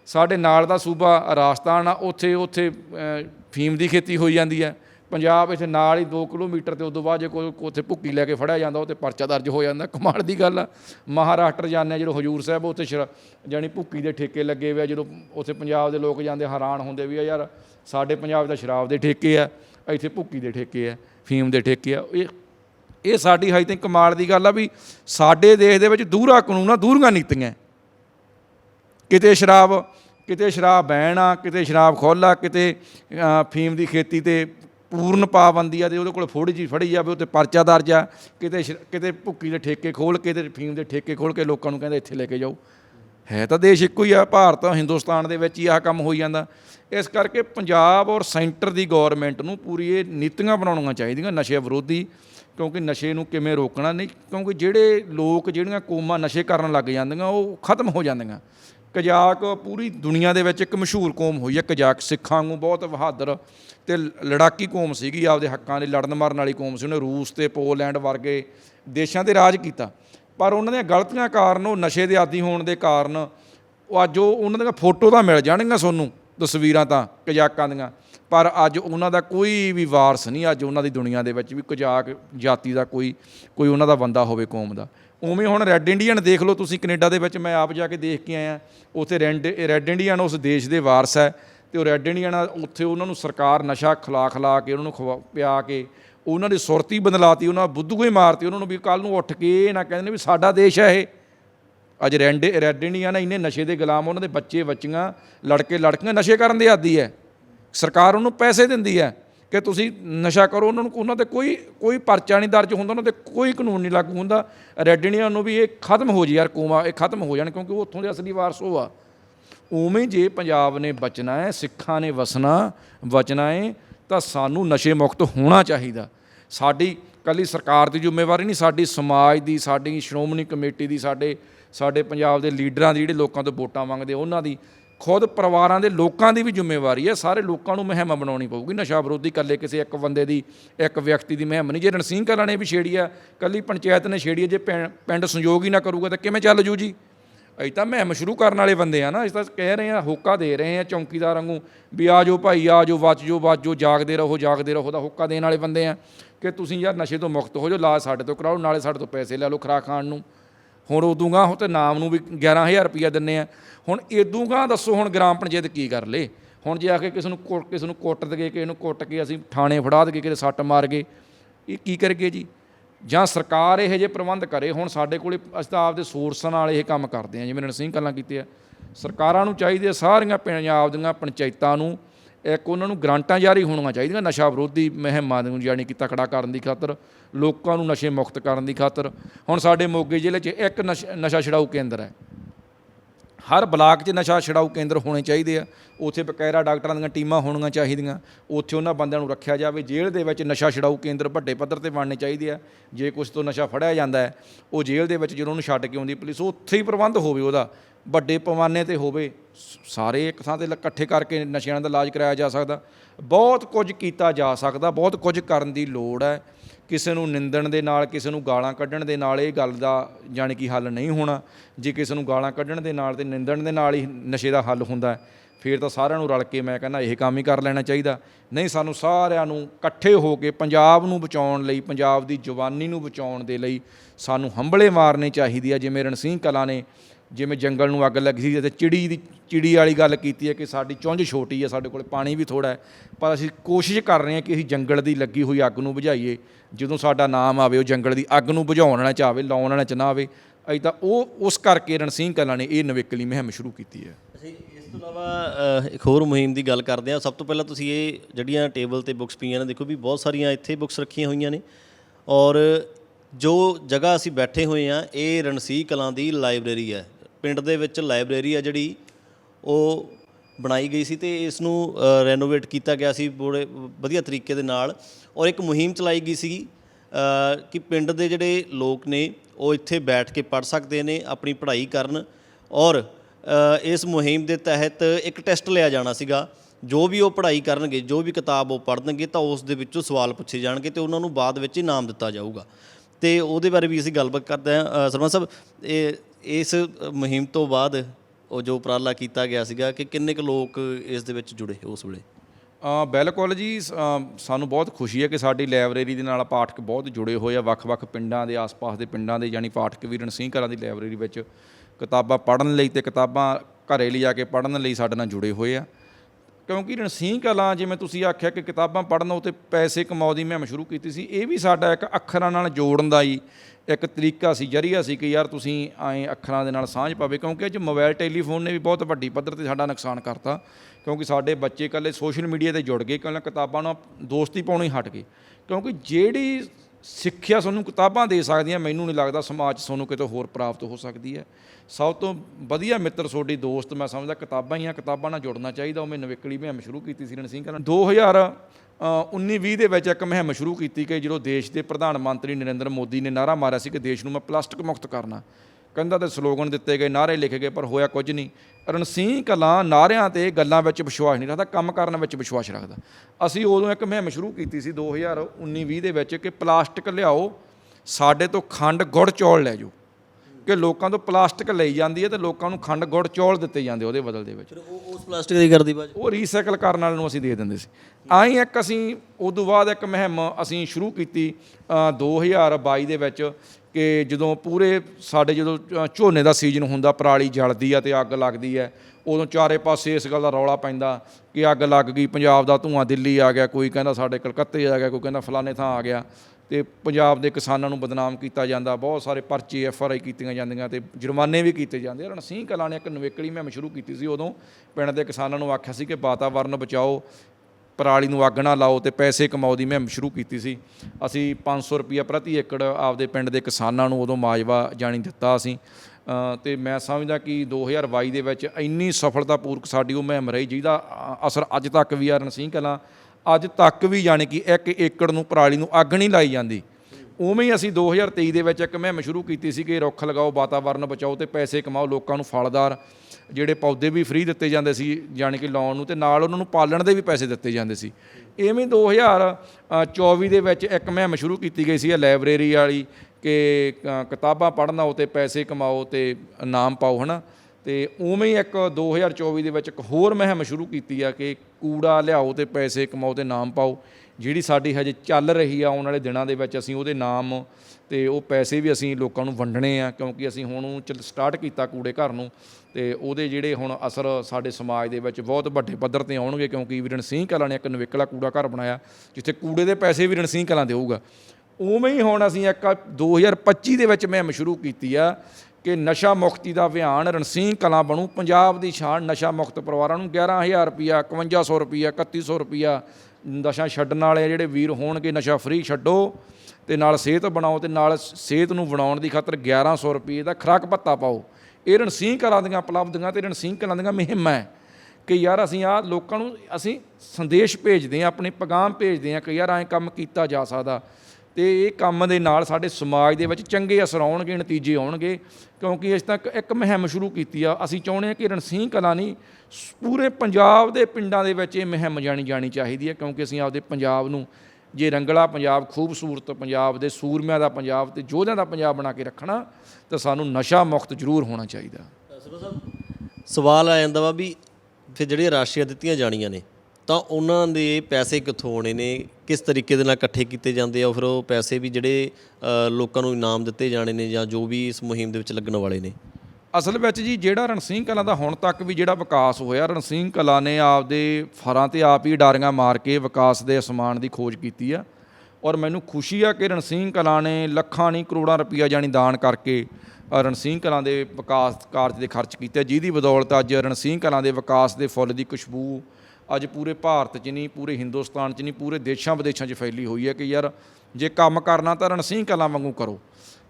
ਸਾਡੇ ਨਾਲ ਦਾ ਸੂਬਾ ਰਾਜਸਥਾਨ ਆ, ਉੱਥੇ ਉੱਥੇ ਫੀਮ ਦੀ ਖੇਤੀ ਹੋਈ ਜਾਂਦੀ ਹੈ ਪੰਜਾਬ ਇੱਥੇ ਨਾਲ ਹੀ 2 ਕਿਲੋਮੀਟਰ ਤੇ ਉਦੋਂ ਬਾਅਦ ਜੇ ਕੋਈ ਉੱਥੇ ਭੁੱਕੀ ਲੈ ਕੇ ਫੜਿਆ ਜਾਂਦਾ ਉਹ ਤੇ ਪਰਚਾ ਦਰਜ ਹੋ ਜਾਂਦਾ। ਕਮਾਲ ਦੀ ਗੱਲ ਆ। ਮਹਾਰਾਸ਼ਟਰ ਜਾਂਦੇ ਆ ਜਦੋਂ ਹਜੂਰ ਸਾਹਿਬ ਉੱਥੇ ਸ਼ਰਾ- ਜਾਣੀ ਭੁੱਕੀ ਦੇ ਠੇਕੇ ਲੱਗੇ ਹੋਏ ਆ, ਜਦੋਂ ਉੱਥੇ ਪੰਜਾਬ ਦੇ ਲੋਕ ਜਾਂਦੇ ਹੈਰਾਨ ਹੁੰਦੇ ਵੀ ਆ, ਯਾਰ ਸਾਡੇ ਪੰਜਾਬ ਦਾ ਸ਼ਰਾਬ ਦੇ ਠੇਕੇ ਆ, ਇੱਥੇ ਭੁੱਕੀ ਦੇ ਠੇਕੇ ਆ, ਫੀਮ ਦੇ ਠੇਕੇ ਆ। ਇਹ ਇਹ ਸਾਡੀ ਹਾਈ ਤੇ ਕਮਾਲ ਦੀ ਗੱਲ ਆ ਵੀ ਸਾਡੇ ਦੇਸ਼ ਦੇ ਵਿੱਚ ਦੂਹਰਾ ਕਾਨੂੰਨ ਆ ਦੂਰੀਆਂ ਨੀਤੀਆਂ। ਕਿਤੇ ਸ਼ਰਾਬ ਕਿਤੇ ਸ਼ਰਾਬ ਬੈਨ ਆ, ਕਿਤੇ ਸ਼ਰਾਬ ਖੋਲਾ ਕਿਤੇ ਫੀਮ ਦੀ ਖੇਤੀ ਤੇ ਪੂਰਨ ਪਾਬੰਦੀ ਆ ਤੇ ਉਹਦੇ ਕੋਲ ਫੋੜੀ ਜੀ ਫੜੀ ਜਾਵੇ ਉੱਤੇ ਪਰਚਾ ਦਰਜ ਆ, ਕਿਤੇ ਸ਼- ਕਿਤੇ ਭੁੱਕੀ ਦੇ ਠੇਕੇ ਖੋਲ ਕੇ ਤੇ ਫੀਮ ਦੇ ਠੇਕੇ ਖੋਲ ਕੇ ਲੋਕਾਂ ਨੂੰ ਕਹਿੰਦੇ ਇੱਥੇ ਲੈ ਕੇ ਜਾਓ। ਹੈ ਤਾਂ ਦੇਸ਼ ਇੱਕੋ ਹੀ ਆ, ਭਾਰਤ ਹਿੰਦੁਸਤਾਨ ਦੇ ਵਿੱਚ ਹੀ ਆਹ ਕੰਮ ਹੋਈ ਜਾਂਦਾ। ਇਸ ਕਰਕੇ ਪੰਜਾਬ ਔਰ ਸੈਂਟਰ ਦੀ ਗਵਰਨਮੈਂਟ ਨੂੰ ਪੂਰੀ ਇਹ ਨੀਤੀਆਂ ਬਣਾਉਣੀਆਂ ਚਾਹੀਦੀਆਂ, ਨਸ਼ੇ ਵਿਰੋਧੀ, ਕਿਉਂਕਿ ਨਸ਼ੇ ਨੂੰ ਕਿਵੇਂ ਰੋਕਣਾ ਨਹੀਂ, ਕਿਉਂਕਿ ਜਿਹੜੇ ਲੋਕ, ਜਿਹੜੀਆਂ ਕੌਮਾਂ ਨਸ਼ੇ ਕਰਨ ਲੱਗ ਜਾਂਦੀਆਂ, ਉਹ ਖਤਮ ਹੋ ਜਾਂਦੀਆਂ। ਕਜ਼ਾਕ ਪੂਰੀ ਦੁਨੀਆ ਦੇ ਵਿੱਚ ਇੱਕ ਮਸ਼ਹੂਰ ਕੌਮ ਹੋਈ ਹੈ, ਕਜ਼ਾਕ ਸਿੱਖਾਂ ਨੂੰ ਬਹੁਤ ਬਹਾਦਰ ਤੇ ਲੜਾਕੀ ਕੌਮ ਸੀਗੀ, ਆਪਦੇ ਹੱਕਾਂ ਲਈ ਲੜਨ ਮਾਰਨ ਵਾਲੀ ਕੌਮ ਸੀ ਉਹਨੇ ਰੂਸ ਤੇ ਪੋਲੈਂਡ ਵਰਗੇ ਦੇਸ਼ਾਂ ਤੇ ਰਾਜ ਕੀਤਾ। ਪਰ ਉਹਨਾਂ ਦੀਆਂ ਗਲਤੀਆਂ ਕਾਰਨ, ਉਹ ਨਸ਼ੇ ਦੇ ਆਦੀ ਹੋਣ ਦੇ ਕਾਰਨ, ਉਹ ਅੱਜ ਉਹ ਉਹਨਾਂ ਦੀਆਂ ਫੋਟੋ ਤਾਂ ਮਿਲ ਜਾਣਗੀਆਂ ਤੁਹਾਨੂੰ ਤਸਵੀਰਾਂ ਤਾਂ ਕਜ਼ਾਕਾਂ ਦੀਆਂ। ਪਰ ਅੱਜ ਉਹਨਾਂ ਦਾ ਕੋਈ ਵੀ ਵਾਰਸ ਨਹੀਂ, ਅੱਜ ਉਹਨਾਂ ਦੀ ਦੁਨੀਆ ਦੇ ਵਿੱਚ ਵੀ ਕਜ਼ਾਕ ਜਾਤੀ ਦਾ ਕੋਈ ਕੋਈ ਉਹਨਾਂ ਦਾ ਬੰਦਾ ਹੋਵੇ ਕੌਮ ਦਾ। ਉਵੇਂ ਹੁਣ ਰੈੱਡ ਇੰਡੀਅਨ ਦੇਖ ਲਓ ਤੁਸੀਂ ਕੈਨੇਡਾ ਦੇ ਵਿੱਚ ਮੈਂ ਆਪ ਜਾ ਕੇ ਦੇਖ ਕੇ ਆਇਆ। ਉੱਥੇ ਰੈਂਡ ਰੈੱਡ ਇੰਡੀਅਨ ਉਸ ਦੇਸ਼ ਦੇ ਵਾਰਸ ਹੈ ਤੇ ਉਹ ਰੈੱਡ ਇੰਡੀਅਨ ਉੱਥੇ ਉਹਨਾਂ ਨੂੰ ਸਰਕਾਰ ਨਸ਼ਾ ਖਿਲਾ ਖਿਲਾ ਕੇ, ਉਹਨਾਂ ਨੂੰ ਖਵਾ, ਪਿਆ ਕੇ ਉਹਨਾਂ ਦੀ ਸੁਰਤੀ ਬਦਲਾਤੀ, ਉਹਨਾਂ ਬੁੱਧੂ ਹੀ ਮਾਰਤੀ, ਉਹਨਾਂ ਨੂੰ ਵੀ ਕੱਲ ਨੂੰ ਉੱਠ ਕੇ ਇਹ ਨਾ ਕਹਿੰਦੇ ਨੇ ਵੀ ਸਾਡਾ ਦੇਸ਼ ਹੈ ਇਹ। ਅੱਜ ਰੈਂਡ ਰੈੱਡ ਇੰਡੀਅਨ ਇੰਨੇ ਨਸ਼ੇ ਦੇ ਗੁਲਾਮ, ਉਹਨਾਂ ਦੇ ਬੱਚੇ, ਬੱਚੀਆਂ ਲੜਕੇ, ਲੜਕੀਆਂ ਨਸ਼ੇ ਕਰਨ ਦੇ ਆਦੀ ਹੈ। ਸਰਕਾਰ ਉਹਨੂੰ ਪੈਸੇ ਦਿੰਦੀ ਹੈ। ਕਿ ਤੁਸੀਂ ਨਸ਼ਾ ਕਰੋ, ਉਹਨਾਂ ਨੂੰ ਉਹਨਾਂ ਤੇ ਕੋਈ ਕੋਈ ਪਰਚਾ ਨਹੀਂ ਦਰਜ ਹੁੰਦਾ, ਉਹਨਾਂ ਤੇ ਕੋਈ ਕਾਨੂੰਨ ਨਹੀਂ ਲਾਗੂ ਹੁੰਦਾ। ਰੈੱਡ ਨੂੰ ਵੀ ਇਹ ਖਤਮ ਹੋ ਜੀ ਯਾਰ ਕੋਮਾ, ਇਹ ਖਤਮ ਹੋ ਜਾਣ ਕਿਉਂਕਿ ਉਹ ਉੱਥੋਂ ਦੇ ਅਸਲੀ ਵਾਰਸ ਉਹ ਆ। ਉਵੇਂ ਜੇ ਪੰਜਾਬ ਨੇ ਬਚਣਾ ਹੈ, ਸਿੱਖਾਂ ਨੇ ਵਸਣਾ, ਬਚਣਾ ਹੈ, ਤਾਂ ਸਾਨੂੰ ਨਸ਼ੇ ਮੁਕਤ ਹੋਣਾ ਚਾਹੀਦਾ। ਸਾਡੀ ਕੱਲੀ ਸਰਕਾਰ ਦੀ ਜ਼ਿੰਮੇਵਾਰੀ ਨਹੀਂ, ਸਾਡੀ ਸਮਾਜ ਦੀ, ਸਾਡੀ ਸ਼੍ਰੋਮਣੀ ਕਮੇਟੀ ਦੀ, ਸਾਡੇ ਸਾਡੇ ਪੰਜਾਬ ਦੇ ਲੀਡਰਾਂ ਦੀ, ਜਿਹੜੇ ਲੋਕਾਂ ਤੋਂ ਵੋਟਾਂ ਮੰਗਦੇ ਉਹਨਾਂ ਦੀ ਖੁਦ ਪਰਿਵਾਰਾਂ ਦੇ ਲੋਕਾਂ ਦੀ ਵੀ ਜ਼ਿੰਮੇਵਾਰੀ ਹੈ। ਸਾਰੇ ਲੋਕਾਂ ਨੂੰ ਮਹਿਮ ਬਣਾਉਣੀ ਪਊਗੀ। ਨਸ਼ਾ ਵਿਰੋਧੀ ਇਕੱਲੇ ਕਿਸੇ ਇੱਕ ਬੰਦੇ ਦੀ, ਇੱਕ ਵਿਅਕਤੀ ਦੀ ਮਹਿਮ ਨਹੀਂ। ਜੇ ਰਣਸੀਂਹ ਕਲਾਂ ਨੇ ਵੀ ਛੇੜੀ ਆ ਕੱਲੀ ਪੰਚਾਇਤ ਨੇ ਛੇੜੀ ਆ, ਜੇ ਪਿੰ- ਪਿੰਡ ਸੰਯੋਗ ਹੀ ਨਾ ਕਰੂਗਾ ਤਾਂ ਕਿਵੇਂ ਚੱਲ ਜੂ ਜੀ? ਅਸੀਂ ਤਾਂ ਮਹਿਮ ਸ਼ੁਰੂ ਕਰਨ ਵਾਲੇ ਬੰਦੇ ਆ ਨਾ। ਅਸੀਂ ਤਾਂ ਕਹਿ ਰਹੇ ਆ, ਹੋਕਾ ਦੇ ਰਹੇ ਆ ਚੌਂਕੀਦਾਰ ਵਾਂਗੂ ਵੀ ਆ ਜਾਓ ਭਾਈ, ਆ ਜਾਓ, ਵੱਜ ਜਾਓ ਵੱਜ ਜਾਓ, ਜਾਗਦੇ ਰਹੋ ਜਾਗਦੇ ਰਹੋ ਦਾ ਹੋਕਾ ਦੇਣ ਵਾਲੇ ਬੰਦੇ ਆ। ਕਿ ਤੁਸੀਂ ਯਾਰ ਨਸ਼ੇ ਤੋਂ ਮੁਕਤ ਹੋ ਜਾਓ ਲਾ ਸਾਡੇ ਤੋਂ ਕਰਾਓ, ਨਾਲੇ ਸਾਡੇ ਤੋਂ ਪੈਸੇ ਲੈ ਲਓ ਖਰਾ ਖਾਣ ਨੂੰ। ਹੁਣ ਉਦੋਂ ਗਾਂ ਤੇ ਨਾਮ ਨੂੰ ਵੀ 11000 ਰੁਪਇਆ ਦਿੰਨੇ ਆ। ਹੁਣ ਇਦੋਂ ਗਾਂ ਦੱਸੋ ਹੁਣ ਗ੍ਰਾਮ ਪੰਚਾਇਤ ਕੀ ਕਰ ਲੇ ਹੁਣ ਜੇ ਆ ਕੇ ਕਿਸੇ ਨੂੰ ਕੁੱਟ ਕਿਸੇ ਨੂੰ ਕੁੱਟ ਦਗੇ, ਕਿਸੇ ਨੂੰ ਕੁੱਟ ਕੇ ਅਸੀਂ ਥਾਣੇ ਫੜਾ ਦਗੇ, ਕਿਤੇ ਸੱਟ ਮਾਰ ਗਏ, ਇਹ ਕੀ ਕਰਗੇ ਜੀ? ਜਾਂ ਸਰਕਾਰ ਇਹੋ ਜਿਹੇ ਪ੍ਰਬੰਧ ਕਰੇ, ਹੁਣ ਸਾਡੇ ਕੋਲੇ ਅਸੀਂ ਤਾਂ ਆਪਦੇ ਸੋਰਸਾਂ ਨਾਲ ਇਹ ਕੰਮ ਕਰਦੇ ਆ ਜਿਵੇਂ ਰਣ ਸਿੰਘ ਗੱਲਾਂ ਕੀਤੇ ਆ ਸਰਕਾਰਾਂ ਨੂੰ ਚਾਹੀਦੀ ਸਾਰੀਆਂ ਪੰਜਾਬ ਦੀਆਂ ਪੰਚਾਇਤਾਂ ਨੂੰ, ਇੱਕ ਉਹਨਾਂ ਨੂੰ ਗ੍ਰਾਂਟਾਂ ਜਾਰੀ ਹੋਣੀਆਂ ਚਾਹੀਦੀਆਂ, ਨਸ਼ਾ ਵਿਰੋਧੀ ਮੁਹਿੰਮਾਂ ਨੂੰ ਯਾਨੀ ਕਿ ਤਕੜਾ ਕਰਨ ਦੀ ਖਾਤਰ, ਲੋਕਾਂ ਨੂੰ ਨਸ਼ੇ ਮੁਕਤ ਕਰਨ ਦੀ ਖਾਤਰ। ਹੁਣ ਸਾਡੇ ਮੋਗੇ ਜ਼ਿਲ੍ਹੇ 'ਚ ਇੱਕ ਨਸ਼- ਨਸ਼ਾ ਛਡਾਊ ਕੇਂਦਰ ਹੈ। ਹਰ ਬਲਾਕ 'ਚ ਨਸ਼ਾ ਛਡਾਊ ਕੇਂਦਰ ਹੋਣੇ ਚਾਹੀਦੇ ਆ। ਉੱਥੇ ਬਕਾਇਦਾ ਡਾਕਟਰਾਂ ਦੀਆਂ ਟੀਮਾਂ ਹੋਣੀਆਂ ਚਾਹੀਦੀਆਂ। ਉੱਥੇ ਉਹਨਾਂ ਬੰਦਿਆਂ ਨੂੰ ਰੱਖਿਆ ਜਾਵੇ। ਜੇਲ੍ਹ ਦੇ ਵਿੱਚ ਨਸ਼ਾ ਛਡਾਊ ਕੇਂਦਰ ਵੱਡੇ ਪੱਧਰ ਤੇ ਬਣਨੇ ਚਾਹੀਦੇ ਆ। ਜੇ ਕੁਝ ਤੋਂ ਨਸ਼ਾ ਫੜਿਆ ਜਾਂਦਾ ਹੈ, ਉਹ ਜੇਲ੍ਹ ਦੇ ਵਿੱਚ ਜਦੋਂ ਉਹਨੂੰ ਛੱਡ ਕੇ ਆਉਂਦੀ ਪੁਲਿਸ, ਉੱਥੇ ਹੀ ਪ੍ਰਬੰਧ ਹੋਵੇ ਉਹਦਾ। ਵੱਡੇ ਪੈਮਾਨੇ ਤੇ ਹੋਵੇ। ਸ- ਸਾਰੇ ਇੱਕ ਥਾਂ ਤੇ ਇਕੱਠੇ ਕਰਕੇ ਨਸ਼ਿਆਂ ਦਾ ਇਲਾਜ ਕਰਾਇਆ ਜਾ ਸਕਦਾ। ਬਹੁਤ ਕੁਝ ਕੀਤਾ ਜਾ ਸਕਦਾ। ਬਹੁਤ ਕੁਝ ਕਰਨ ਦੀ ਲੋੜ ਹੈ। ਕਿਸੇ ਨੂੰ ਨਿੰਦਣ ਦੇ ਨਾਲ ਕਿਸੇ ਨੂੰ ਗਾਲਾਂ ਕੱਢਣ ਦੇ ਨਾਲ ਇਹ ਗੱਲ ਦਾ ਜਾਣੀ ਕਿ ਹੱਲ ਨਹੀਂ ਹੋਣਾ। ਜੇ ਕਿਸੇ ਨੂੰ ਗਾਲਾਂ ਕੱਢਣ ਦੇ ਨਾਲ ਤੇ ਨਿੰਦਣ ਦੇ ਨਾਲ ਹੀ ਨਸ਼ੇ ਦਾ ਹੱਲ ਹੁੰਦਾ ਹੈ, ਫਿਰ ਤਾਂ ਸਾਰਿਆਂ ਨੂੰ ਰਲ ਕੇ ਮੈਂ ਕਹਿੰਦਾ ਇਹ ਕੰਮ ਹੀ ਕਰ ਲੈਣਾ ਚਾਹੀਦਾ। ਨਹੀਂ ਸਾਨੂੰ ਸਾਰਿਆਂ ਨੂੰ ਇਕੱਠੇ ਹੋ ਕੇ ਪੰਜਾਬ ਨੂੰ ਬਚਾਉਣ ਲਈ ਪੰਜਾਬ ਦੀ ਜਵਾਨੀ ਨੂੰ ਬਚਾਉਣ ਦੇ ਲਈ ਸਾਨੂੰ ਹੰਬਲੇ ਮਾਰਨੇ ਚਾਹੀਦੀ ਆ ਜਿਵੇਂ ਰਣਸੀਂਹ ਕਲਾ ਨੇ ਜਿਵੇਂ ਜੰਗਲ ਨੂੰ ਅੱਗ ਲੱਗੀ ਸੀ ਅਤੇ ਚਿੜੀ ਦੀ, ਚਿੜੀ ਵਾਲੀ ਗੱਲ ਕੀਤੀ ਹੈ ਕਿ ਸਾਡੀ ਚੁੰਝ ਛੋਟੀ ਹੈ, ਸਾਡੇ ਕੋਲ ਪਾਣੀ ਵੀ ਥੋੜਾ ਹੈ। ਪਰ ਅਸੀਂ ਕੋਸ਼ਿਸ਼ ਕਰ ਰਹੇ ਹਾਂ ਕਿ ਅਸੀਂ ਜੰਗਲ ਦੀ ਲੱਗੀ ਹੋਈ ਅੱਗ ਨੂੰ ਬੁਝਾਈਏ। ਜਦੋਂ ਸਾਡਾ ਨਾਮ ਆਵੇ, ਉਹ ਜੰਗਲ ਦੀ ਅੱਗ ਨੂੰ ਬੁਝਾਉਣ ਵਾਲਾ ਆਵੇ ਲਾਉਣ ਵਾਲਾ ਚ ਨਾ ਆਵੇ, ਅਸੀਂ ਤਾਂ ਉਹ, ਉਸ ਕਰਕੇ ਰਣਸੀਂਹ ਕਲਾਂ ਨੇ ਇਹ ਨਵੇਕਲੀ ਮੁਹਿੰਮ ਸ਼ੁਰੂ ਕੀਤੀ ਹੈ। ਅਸੀਂ ਇਸ ਤੋਂ ਇਲਾਵਾ ਇੱਕ ਹੋਰ ਮੁਹਿੰਮ ਦੀ ਗੱਲ ਕਰਦੇ ਹਾਂ। ਸਭ ਤੋਂ ਪਹਿਲਾਂ ਤੁਸੀਂ ਇਹ ਜਿਹੜੀਆਂ ਟੇਬਲ ਤੇ ਬੁੱਕਸ ਪਈਆਂ ਨੇ, ਦੇਖੋ ਵੀ ਬਹੁਤ ਸਾਰੀਆਂ ਇੱਥੇ ਬੁੱਕਸ ਰੱਖੀਆਂ ਹੋਈਆਂ ਨੇ। ਔਰ ਜੋ ਜਗ੍ਹਾ ਅਸੀਂ ਬੈਠੇ ਹੋਏ ਆ ਇਹ ਰਣਸੀ ਕਲਾਂ ਦੀ ਲਾਇਬ੍ਰੇਰੀ ਹੈ। ਪਿੰਡ ਦੇ ਵਿੱਚ ਲਾਇਬ੍ਰੇਰੀ ਆ ਜਿਹੜੀ ਉਹ ਬਣਾਈ ਗਈ ਸੀ ਤੇ ਇਸ ਨੂੰ ਰੈਨੋਵੇਟ ਕੀਤਾ ਗਿਆ ਸੀ ਬੜੇ ਵਧੀਆ ਤਰੀਕੇ ਦੇ ਨਾਲ ਔਰ ਇੱਕ ਮੁਹਿੰਮ ਚਲਾਈ ਗਈ ਸੀ ਕਿ ਪਿੰਡ ਦੇ ਜਿਹੜੇ ਲੋਕ ਨੇ ਉਹ ਇੱਥੇ ਬੈਠ ਕੇ ਪੜ੍ਹ ਸਕਦੇ ਨੇ ਆਪਣੀ ਪੜ੍ਹਾਈ ਕਰਨ ਔਰ ਇਸ ਮੁਹਿੰਮ ਦੇ ਤਹਿਤ ਇੱਕ ਟੈਸਟ ਲਿਆ ਜਾਣਾ ਸੀਗਾ ਜੋ ਵੀ ਉਹ ਪੜ੍ਹਾਈ ਕਰਨਗੇ ਜੋ ਵੀ ਕਿਤਾਬ ਉਹ ਪੜ੍ਹਨਗੇ ਤਾਂ ਉਸ ਦੇ ਵਿੱਚੋਂ ਸਵਾਲ ਪੁੱਛੇ ਜਾਣਗੇ ਤੇ ਉਹਨਾਂ ਨੂੰ ਬਾਅਦ ਵਿੱਚ ਇਨਾਮ ਦਿੱਤਾ ਜਾਊਗਾ। ਤੇ ਉਹਦੇ ਬਾਰੇ ਵੀ ਅਸੀਂ ਗੱਲਬਾਤ ਕਰਦੇ ਹਾਂ ਅ, ਸਰਪੰਚ ਸਾਹਿਬ ਇਹ ਇਸ ਮੁਹਿੰਮ ਤੋਂ ਬਾਅਦ ਉਹ ਜੋ ਉਪਰਾਲਾ ਕੀਤਾ ਗਿਆ ਸੀਗਾ ਕਿ ਕਿੰਨੇ ਕੁ ਲੋਕ ਇਸ ਦੇ ਵਿੱਚ ਜੁੜੇ ਉਸ ਵੇਲੇ? ਬਿਲਕੁਲ ਜੀ, ਸ- ਸਾਨੂੰ ਬਹੁਤ ਖੁਸ਼ੀ ਹੈ ਕਿ ਸਾਡੀ ਲਾਇਬ੍ਰੇਰੀ ਦੇ ਨਾਲ ਪਾਠਕ ਬਹੁਤ ਜੁੜੇ ਹੋਏ ਆ। ਵੱਖ-ਵੱਖ ਪਿੰਡਾਂ ਦੇ, ਆਸ-ਪਾਸ ਦੇ ਪਿੰਡਾਂ ਦੇ, ਯਾਨੀ ਪਾਠਕ ਵੀ ਰਣਸੀਂਹ ਘਰਾਂ ਦੀ ਲਾਇਬ੍ਰੇਰੀ ਵਿੱਚ ਕਿਤਾਬਾਂ ਪੜ੍ਹਨ ਲਈ ਤੇ ਕਿਤਾਬਾਂ ਘਰੇ ਲਿਜਾ ਕੇ ਪੜ੍ਹਨ ਲਈ ਸਾਡੇ ਨਾਲ ਜੁੜੇ ਹੋਏ ਆ। ਕਿਉਂਕਿ ਰਣਸੀਂਹ ਕਲਾਂ, ਜਿਵੇਂ ਤੁਸੀਂ ਆਖਿਆ ਕਿ ਕਿਤਾਬਾਂ ਪੜ੍ਹਨ ਉਤੇ ਪੈਸੇ ਕਮਾਉਣ ਦੀ ਮਹਿਮ ਸ਼ੁਰੂ ਕੀਤੀ ਸੀ, ਇਹ ਵੀ ਸਾਡਾ ਇੱਕ ਅੱਖਰਾਂ ਨਾਲ ਜੋੜਨ ਦਾ ਹੀ ਇੱਕ ਤਰੀਕਾ ਸੀ, ਜਰੀਆ ਸੀ ਕਿ ਯਾਰ ਤੁਸੀਂ ਐਂ ਅੱਖਰਾਂ ਦੇ ਨਾਲ ਸਾਂਝ ਪਾਵੇ, ਕਿਉਂਕਿ ਅੱਜ ਮੋਬਾਈਲ ਟੈਲੀਫੋਨ ਨੇ ਵੀ ਬਹੁਤ ਵੱਡੀ ਪੱਧਰ ਤੇ ਸਾਡਾ ਨੁਕਸਾਨ ਕਰਤਾ, ਕਿਉਂਕਿ ਸਾਡੇ ਬੱਚੇ ਇਕੱਲੇ ਸੋਸ਼ਲ ਮੀਡੀਆ ਤੇ ਜੁੜ ਗਏ ਕੱਲਾ ਕਿਤਾਬਾਂ ਨਾਲ ਦੋਸਤੀ ਪਾਉਣੀ ਹੀ ਹਟ ਗਏ, ਕਿਉਂਕਿ ਜਿਹੜੀ ਸਿੱਖਿਆ ਤੁਹਾਨੂੰ ਕਿਤਾਬਾਂ ਦੇ ਸਕਦੀਆਂ, ਮੈਨੂੰ ਨਹੀਂ ਲੱਗਦਾ ਸਮਾਜ 'ਚ ਤੁਹਾਨੂੰ ਕਿਤੇ ਹੋਰ ਪ੍ਰਾਪਤ ਹੋ ਸਕਦੀ ਹੈ। ਸਭ ਤੋਂ ਵਧੀਆ ਮਿੱਤਰ ਤੁਹਾਡੀ ਦੋਸਤ ਮੈਂ ਸਮਝਦਾ ਕਿਤਾਬਾਂ ਹੀ ਆ, ਕਿਤਾਬਾਂ ਨਾਲ ਜੁੜਨਾ ਚਾਹੀਦਾ। ਉਹ ਮੈਂ ਨਵੇਕਲੀ ਮੁਹਿੰਮ ਸ਼ੁਰੂ ਕੀਤੀ ਸੀ ਰਣ ਸਿੰਘ ਕਲਾਂ 2019-20 ਦੇ ਵਿੱਚ ਇੱਕ ਮੁਹਿੰਮ ਸ਼ੁਰੂ ਕੀਤੀ ਕਿ ਜਦੋਂ ਦੇਸ਼ ਦੇ ਪ੍ਰਧਾਨ ਮੰਤਰੀ ਨਰਿੰਦਰ ਮੋਦੀ ਨੇ ਨਾਰਾ ਮਾਰਿਆ ਸੀ ਕਿ ਦੇਸ਼ ਨੂੰ ਮੈਂ ਪਲਾਸਟਿਕ ਮੁਕਤ ਕਰਨਾ। ਕਹਿੰਦਾ ਤੇ ਸਲੋਗਨ ਦਿੱਤੇ ਗਏ ਨਾਰੇ ਲਿਖੇ ਗਏ ਪਰ ਹੋਇਆ ਕੁਝ ਨਹੀਂ। ਰਣਸੀਂਹ ਕਲਾਂ ਨਾਰਿਆਂ ਤੇ ਗੱਲਾਂ ਵਿੱਚ ਵਿਸ਼ਵਾਸ ਨਹੀਂ ਰੱਖਦਾ ਕੰਮ ਕਰਨ ਵਿੱਚ ਵਿਸ਼ਵਾਸ ਰੱਖਦਾ। ਅਸੀਂ ਉਦੋਂ ਇੱਕ ਮੁਹਿੰਮ ਸ਼ੁਰੂ ਕੀਤੀ ਸੀ 2019-20 ਦੇ ਵਿੱਚ ਕਿ ਪਲਾਸਟਿਕ ਲਿਆਓ ਸਾਡੇ ਤੋਂ ਖੰਡ ਗੁੜ ਚੌਲ ਲੈ ਜਾਓ। ਕਿ ਲੋਕਾਂ ਤੋਂ ਪਲਾਸਟਿਕ ਲਈ ਜਾਂਦੀ ਹੈ ਤੇ ਲੋਕਾਂ ਨੂੰ ਖੰਡ ਗੁੜ ਚੌਲ ਦਿੱਤੇ ਜਾਂਦੇ ਉਹਦੇ ਬਦਲ ਦੇ ਵਿੱਚ। ਫਿਰ ਉਹ ਉਸ ਪਲਾਸਟਿਕ ਦੀ ਕਰਦੀ ਬਾਜ। ਉਹ ਰੀਸਾਈਕਲ ਕਰਨ ਵਾਲੇ ਨੂੰ ਅਸੀਂ ਦੇ ਦਿੰਦੇ ਸੀ। ਆਈ ਇੱਕ ਅਸੀਂ ਉਦੋਂ ਬਾਅਦ ਇੱਕ ਮੁਹਿੰਮ ਅਸੀਂ ਸ਼ੁਰੂ ਕੀਤੀ ਅ, 2022 ਦੇ ਵਿੱਚ। ਕਿ ਜਦੋਂ ਪੂਰੇ ਸਾਡੇ ਜਦੋਂ ਝੋਨੇ ਦਾ ਸੀਜ਼ਨ ਹੁੰਦਾ, ਪਰਾਲੀ ਜਲਦੀ ਆ ਤੇ ਅੱਗ ਲੱਗਦੀ ਹੈ, ਉਦੋਂ ਚਾਰੇ ਪਾਸੇ ਇਸ ਗੱਲ ਦਾ ਰੌਲਾ ਪੈਂਦਾ ਕਿ ਅੱਗ ਲੱਗ ਗਈ, ਪੰਜਾਬ ਦਾ ਧੂਆਂ ਦਿੱਲੀ ਆ ਗਿਆ, ਕੋਈ ਕਹਿੰਦਾ ਸਾਡੇ ਕਲਕੱਤੇ ਆ ਗਿਆ, ਕੋਈ ਕਹਿੰਦਾ ਫਲਾਣੇ ਥਾਂ ਆ ਗਿਆ, ਤੇ ਪੰਜਾਬ ਦੇ ਕਿਸਾਨਾਂ ਨੂੰ ਬਦਨਾਮ ਕੀਤਾ ਜਾਂਦਾ, ਬਹੁਤ ਸਾਰੇ ਪਰਚੇ ਐਫ ਆਰ ਆਈ ਕੀਤੀਆਂ ਜਾਂਦੀਆਂ ਤੇ ਜੁਰਮਾਨੇ ਵੀ ਕੀਤੇ ਜਾਂਦੇ ਰਣਸੀਂਹ ਕਲਾ ਨੇ ਇੱਕ ਨਵੇਕਲੀ ਮੁਹਿੰਮ ਸ਼ੁਰੂ ਕੀਤੀ ਸੀ, ਉਦੋਂ ਪਿੰਡ ਦੇ ਕਿਸਾਨਾਂ ਨੂੰ ਆਖਿਆ ਸੀ ਕਿ ਵਾਤਾਵਰਨ ਬਚਾਓ ਪਰਾਲੀ ਨੂੰ ਅੱਗ ਨਾ ਲਾਓ ਤੇ ਪੈਸੇ ਕਮਾਓ ਦੀ ਮੁਹਿੰਮ ਸ਼ੁਰੂ ਕੀਤੀ ਸੀ। ਅਸੀਂ 500 ਰੁਪਈਆ ਪ੍ਰਤੀ ਏਕੜ ਆਪਦੇ ਪਿੰਡ ਦੇ ਕਿਸਾਨਾਂ ਨੂੰ ਉਦੋਂ ਮਾਜਵਾ ਜਾਣੀ ਦਿੱਤਾ ਅਸੀਂ ਅ, ਤੇ ਮੈਂ ਸਮਝਦਾ ਕਿ 2022 ਦੇ ਵਿੱਚ ਇੰਨੀ ਸਫਲਤਾਪੂਰਕ ਸਾਡੀ ਉਹ ਮੁਹਿੰਮ ਰਹੀ ਜਿਹਦਾ ਅਸਰ ਅੱਜ ਤੱਕ ਵੀ ਆ ਰਣਸੀਂਹ ਕਲਾਂ ਅੱਜ ਤੱਕ ਵੀ ਯਾਨੀ ਕਿ ਇੱਕ ਏਕੜ ਨੂੰ ਪਰਾਲੀ ਨੂੰ ਅੱਗ ਨਹੀਂ ਲਾਈ ਜਾਂਦੀ। ਉਵੇਂ ਹੀ ਅਸੀਂ 2023 ਦੇ ਵਿੱਚ ਇੱਕ ਮੁਹਿੰਮ ਸ਼ੁਰੂ ਕੀਤੀ ਸੀ ਕਿ ਰੁੱਖ ਲਗਾਓ ਵਾਤਾਵਰਨ ਬਚਾਓ ਤੇ ਪੈਸੇ ਕਮਾਓ ਲੋਕਾਂ ਨੂੰ ਫਲਦਾਰ ਜਿਹੜੇ ਪੌਦੇ ਵੀ ਫ੍ਰੀ ਦਿੱਤੇ ਜਾਂਦੇ ਸੀ ਯਾਨੀ ਕਿ ਲਾਉਣ ਨੂੰ ਤੇ ਨਾਲ ਉਹਨਾਂ ਨੂੰ ਪਾਲਣ ਦੇ ਵੀ ਪੈਸੇ ਦਿੱਤੇ ਜਾਂਦੇ ਸੀ। ਇਵੇਂ 2024 ਦੇ ਵਿੱਚ ਇੱਕ ਮੁਹਿੰਮ ਸ਼ੁਰੂ ਕੀਤੀ ਗਈ ਸੀ ਇਹ ਲਾਇਬ੍ਰੇਰੀ ਵਾਲੀ ਕਿ ਅ, ਕਿਤਾਬਾਂ ਪੜ੍ਹਨਾ ਉਤੇ ਪੈਸੇ ਕਮਾਓ ਤੇ ਇਨਾਮ ਪਾਓ ਹਨਾ? ਤੇ ਉਵੇਂ ਹੀ ਇੱਕ 2024 ਦੇ ਵਿੱਚ ਇੱਕ ਹੋਰ ਮੁਹਿੰਮ ਸ਼ੁਰੂ ਕੀਤੀ ਆ ਕਿ ਕੂੜਾ ਲਿਆਓ ਤੇ ਪੈਸੇ ਕਮਾਓ ਤੇ ਨਾਮ ਪਾਓ। ਜਿਹੜੀ ਸਾਡੀ ਹਜੇ ਚੱਲ ਰਹੀ ਆ ਆਉਣ ਵਾਲੇ ਦਿਨਾਂ ਦੇ ਵਿੱਚ ਅਸੀਂ ਉਹਦੇ ਨਾਮ ਤੇ ਉਹ ਪੈਸੇ ਵੀ ਅਸੀਂ ਲੋਕਾਂ ਨੂੰ ਵੰਡਣੇ ਆ, ਕਿਉਂਕਿ ਅਸੀਂ ਹੁਣ ਉਹ ਚੱਲ ਸਟਾਰਟ ਕੀਤਾ ਕੂੜੇ ਘਰ ਨੂੰ ਤੇ ਉਹਦੇ ਜਿਹੜੇ ਹੁਣ ਅਸਰ ਸਾਡੇ ਸਮਾਜ ਦੇ ਵਿੱਚ ਬਹੁਤ ਵੱਡੇ ਪੱਧਰ ਤੇ ਆਉਣਗੇ, ਕਿਉਂਕਿ ਵੀਰਨ ਸਿੰਘ ਕਲਾਂ ਨੇ ਇੱਕ ਨਵੇਕਲਾ ਕੂੜਾ ਘਰ ਬਣਾਇਆ, ਜਿੱਥੇ ਕੂੜੇ ਦੇ ਪੈਸੇ ਵੀਰਨ ਸਿੰਘ ਕਲਾਂ ਦੇਊਗਾ ਉਵੇਂ ਹੀ ਹੁਣ ਅਸੀਂ ਇੱਕ 2025 ਦੇ ਵਿੱਚ ਮੁਹਿੰਮ ਸ਼ੁਰੂ ਕੀਤੀ ਆ ਕਿ ਨਸ਼ਾ ਮੁਕਤੀ ਦਾ ਅਭਿਆਨ ਰਣਸੀਂਹ ਕਲਾਂ ਬਣੂ, ਪੰਜਾਬ ਦੀ ਸ਼ਾਨ ਨਸ਼ਾ ਮੁਕਤ ਪਰਿਵਾਰਾਂ ਨੂੰ 11000 ਰੁਪਿਆ 5100 ਰੁਪਿਆ 3100 ਰੁਪਿਆ ਨਸ਼ਾ ਛੱਡਣ ਵਾਲੇ ਜਿਹੜੇ ਵੀਰ ਹੋਣਗੇ, ਨਸ਼ਾ ਫ੍ਰੀ ਛੱਡੋ ਤੇ ਨਾਲ ਸਿਹਤ ਬਣਾਓ ਤੇ ਨਾਲ ਸਿਹਤ ਨੂੰ ਬਣਾਉਣ ਦੀ ਖਾਤਰ 1100 ਰੁਪਏ ਦਾ ਖੁਰਾਕ ਭੱਤਾ ਪਾਓ। ਇਹ ਰਣਸੀਂਹ ਕਲਾਂ ਦੀਆਂ ਉਪਲਬਧੀਆਂ ਤੇ ਰਣਸੀਂਹ ਕਲਾਂ ਦੀਆਂ ਮੁਹਿੰਮਾਂ ਹੈ ਕਿ ਯਾਰ ਅਸੀਂ ਆ ਲੋਕਾਂ ਨੂੰ ਅਸੀਂ ਸੰਦੇਸ਼ ਭੇਜਦੇ ਹਾਂ, ਆਪਣੇ ਪੈਗਾਮ ਭੇਜਦੇ ਹਾਂ ਕਿ ਯਾਰ ਐਂ ਕੰਮ ਕੀਤਾ ਜਾ ਸਕਦਾ। ਤੇ ਇਹ ਕੰਮ ਦੇ ਨਾਲ ਸਾਡੇ ਸਮਾਜ ਦੇ ਵਿੱਚ ਚੰਗੇ ਅਸਰ ਆਉਣਗੇ, ਨਤੀਜੇ ਆਉਣਗੇ, ਕਿਉਂਕਿ ਇਸ ਤੱਕ ਇੱਕ ਮੁਹਿੰਮ ਸ਼ੁਰੂ ਕੀਤੀ ਆ। ਅਸੀਂ ਚਾਹੁੰਦੇ ਹਾਂ ਕਿ ਰਣਸੀਂਹ ਕਲਾਂ ਨਹੀਂ ਸ- ਪੂਰੇ ਪੰਜਾਬ ਦੇ ਪਿੰਡਾਂ ਦੇ ਵਿੱਚ ਇਹ ਮੁਹਿੰਮ ਜਾਣੀ ਜਾਣੀ ਚਾਹੀਦੀ ਹੈ, ਕਿਉਂਕਿ ਅਸੀਂ ਆਪਦੇ ਪੰਜਾਬ ਨੂੰ ਜੇ ਰੰਗਲਾ ਪੰਜਾਬ, ਖੂਬਸੂਰਤ ਪੰਜਾਬ ਦੇ ਸੂਰਮਿਆਂ ਦਾ ਪੰਜਾਬ ਤੇ ਯੋਧਿਆਂ ਦਾ ਪੰਜਾਬ ਬਣਾ ਕੇ ਰੱਖਣਾ, ਤਾਂ ਸਾਨੂੰ ਨਸ਼ਾ ਮੁਕਤ ਜ਼ਰੂਰ ਹੋਣਾ ਚਾਹੀਦਾ। ਸਵਾਲ ਆ ਜਾਂਦਾ ਵਾ ਵੀ ਫਿਰ ਜਿਹੜੀਆਂ ਰਾਸ਼ੀਆਂ ਦਿੱਤੀਆਂ ਜਾਣੀਆਂ ਨੇ ਤਾਂ ਉਹਨਾਂ ਦੇ ਪੈਸੇ ਕਿੱਥੋਂ ਆਉਣੇ ਨੇ? ਕਿਸ ਤਰੀਕੇ ਦੇ ਨਾਲ ਇਕੱਠੇ ਕੀਤੇ ਜਾਂਦੇ ਆ? ਫਿਰ ਉਹ ਪੈਸੇ ਵੀ ਜਿਹੜੇ ਲੋਕਾਂ ਨੂੰ ਇਨਾਮ ਦਿੱਤੇ ਜਾਣੇ ਨੇ ਜਾਂ ਜੋ ਵੀ ਇਸ ਮੁਹਿੰਮ ਦੇ ਵਿੱਚ ਲੱਗਣ ਵਾਲੇ ਨੇ? ਅਸਲ ਵਿੱਚ ਜੀ ਜਿਹੜਾ ਰਣਸੀਂਹ ਕਲਾਂ ਦਾ ਹੁਣ ਤੱਕ ਵੀ ਜਿਹੜਾ ਵਿਕਾਸ ਹੋਇਆ ਰਣਸੀਂਹ ਕਲਾਂ ਨੇ ਆਪਦੇ ਫਰਾਂ ਤੇ ਆਪ ਹੀ ਡਾਰੀਆਂ ਮਾਰ ਕੇ ਵਿਕਾਸ ਦੇ ਅਸਮਾਨ ਦੀ ਖੋਜ ਕੀਤੀ ਆ। ਔਰ ਮੈਨੂੰ ਖੁਸ਼ੀ ਆ ਕਿ ਰਣਸੀਂਹ ਕਲਾਂ ਨੇ ਲੱਖਾਂ ਨਹੀਂ ਕਰੋੜਾਂ ਰੁਪਈਆ ਜਾਨੀ ਦਾਨ ਕਰਕੇ ਅ, ਰਣਸੀਂਹ ਕਲਾਂ ਦੇ ਵਿਕਾਸ ਕਾਰਜ ਦੇ ਖਰਚ ਕੀਤੇ। ਜਿਹਦੀ ਬਦੌਲਤ ਅੱਜ ਰਣਸੀਂਹ ਕਲਾਂ ਦੇ ਵਿਕਾਸ ਦੇ ਫੁੱਲ ਦੀ ਖੁਸ਼ਬੂ ਅੱਜ ਪੂਰੇ ਭਾਰਤ 'ਚ ਨਹੀਂ, ਪੂਰੇ ਹਿੰਦੁਸਤਾਨ 'ਚ ਨਹੀਂ, ਪੂਰੇ ਦੇਸ਼ਾਂ ਵਿਦੇਸ਼ਾਂ 'ਚ ਫੈਲੀ ਹੋਈ ਹੈ ਕਿ ਯਾਰ ਜੇ ਕੰਮ ਕਰਨਾ ਤਾਂ ਰਣਸੀਂਹ ਕਲਾਂ ਵਾਂਗੂ ਕਰੋ।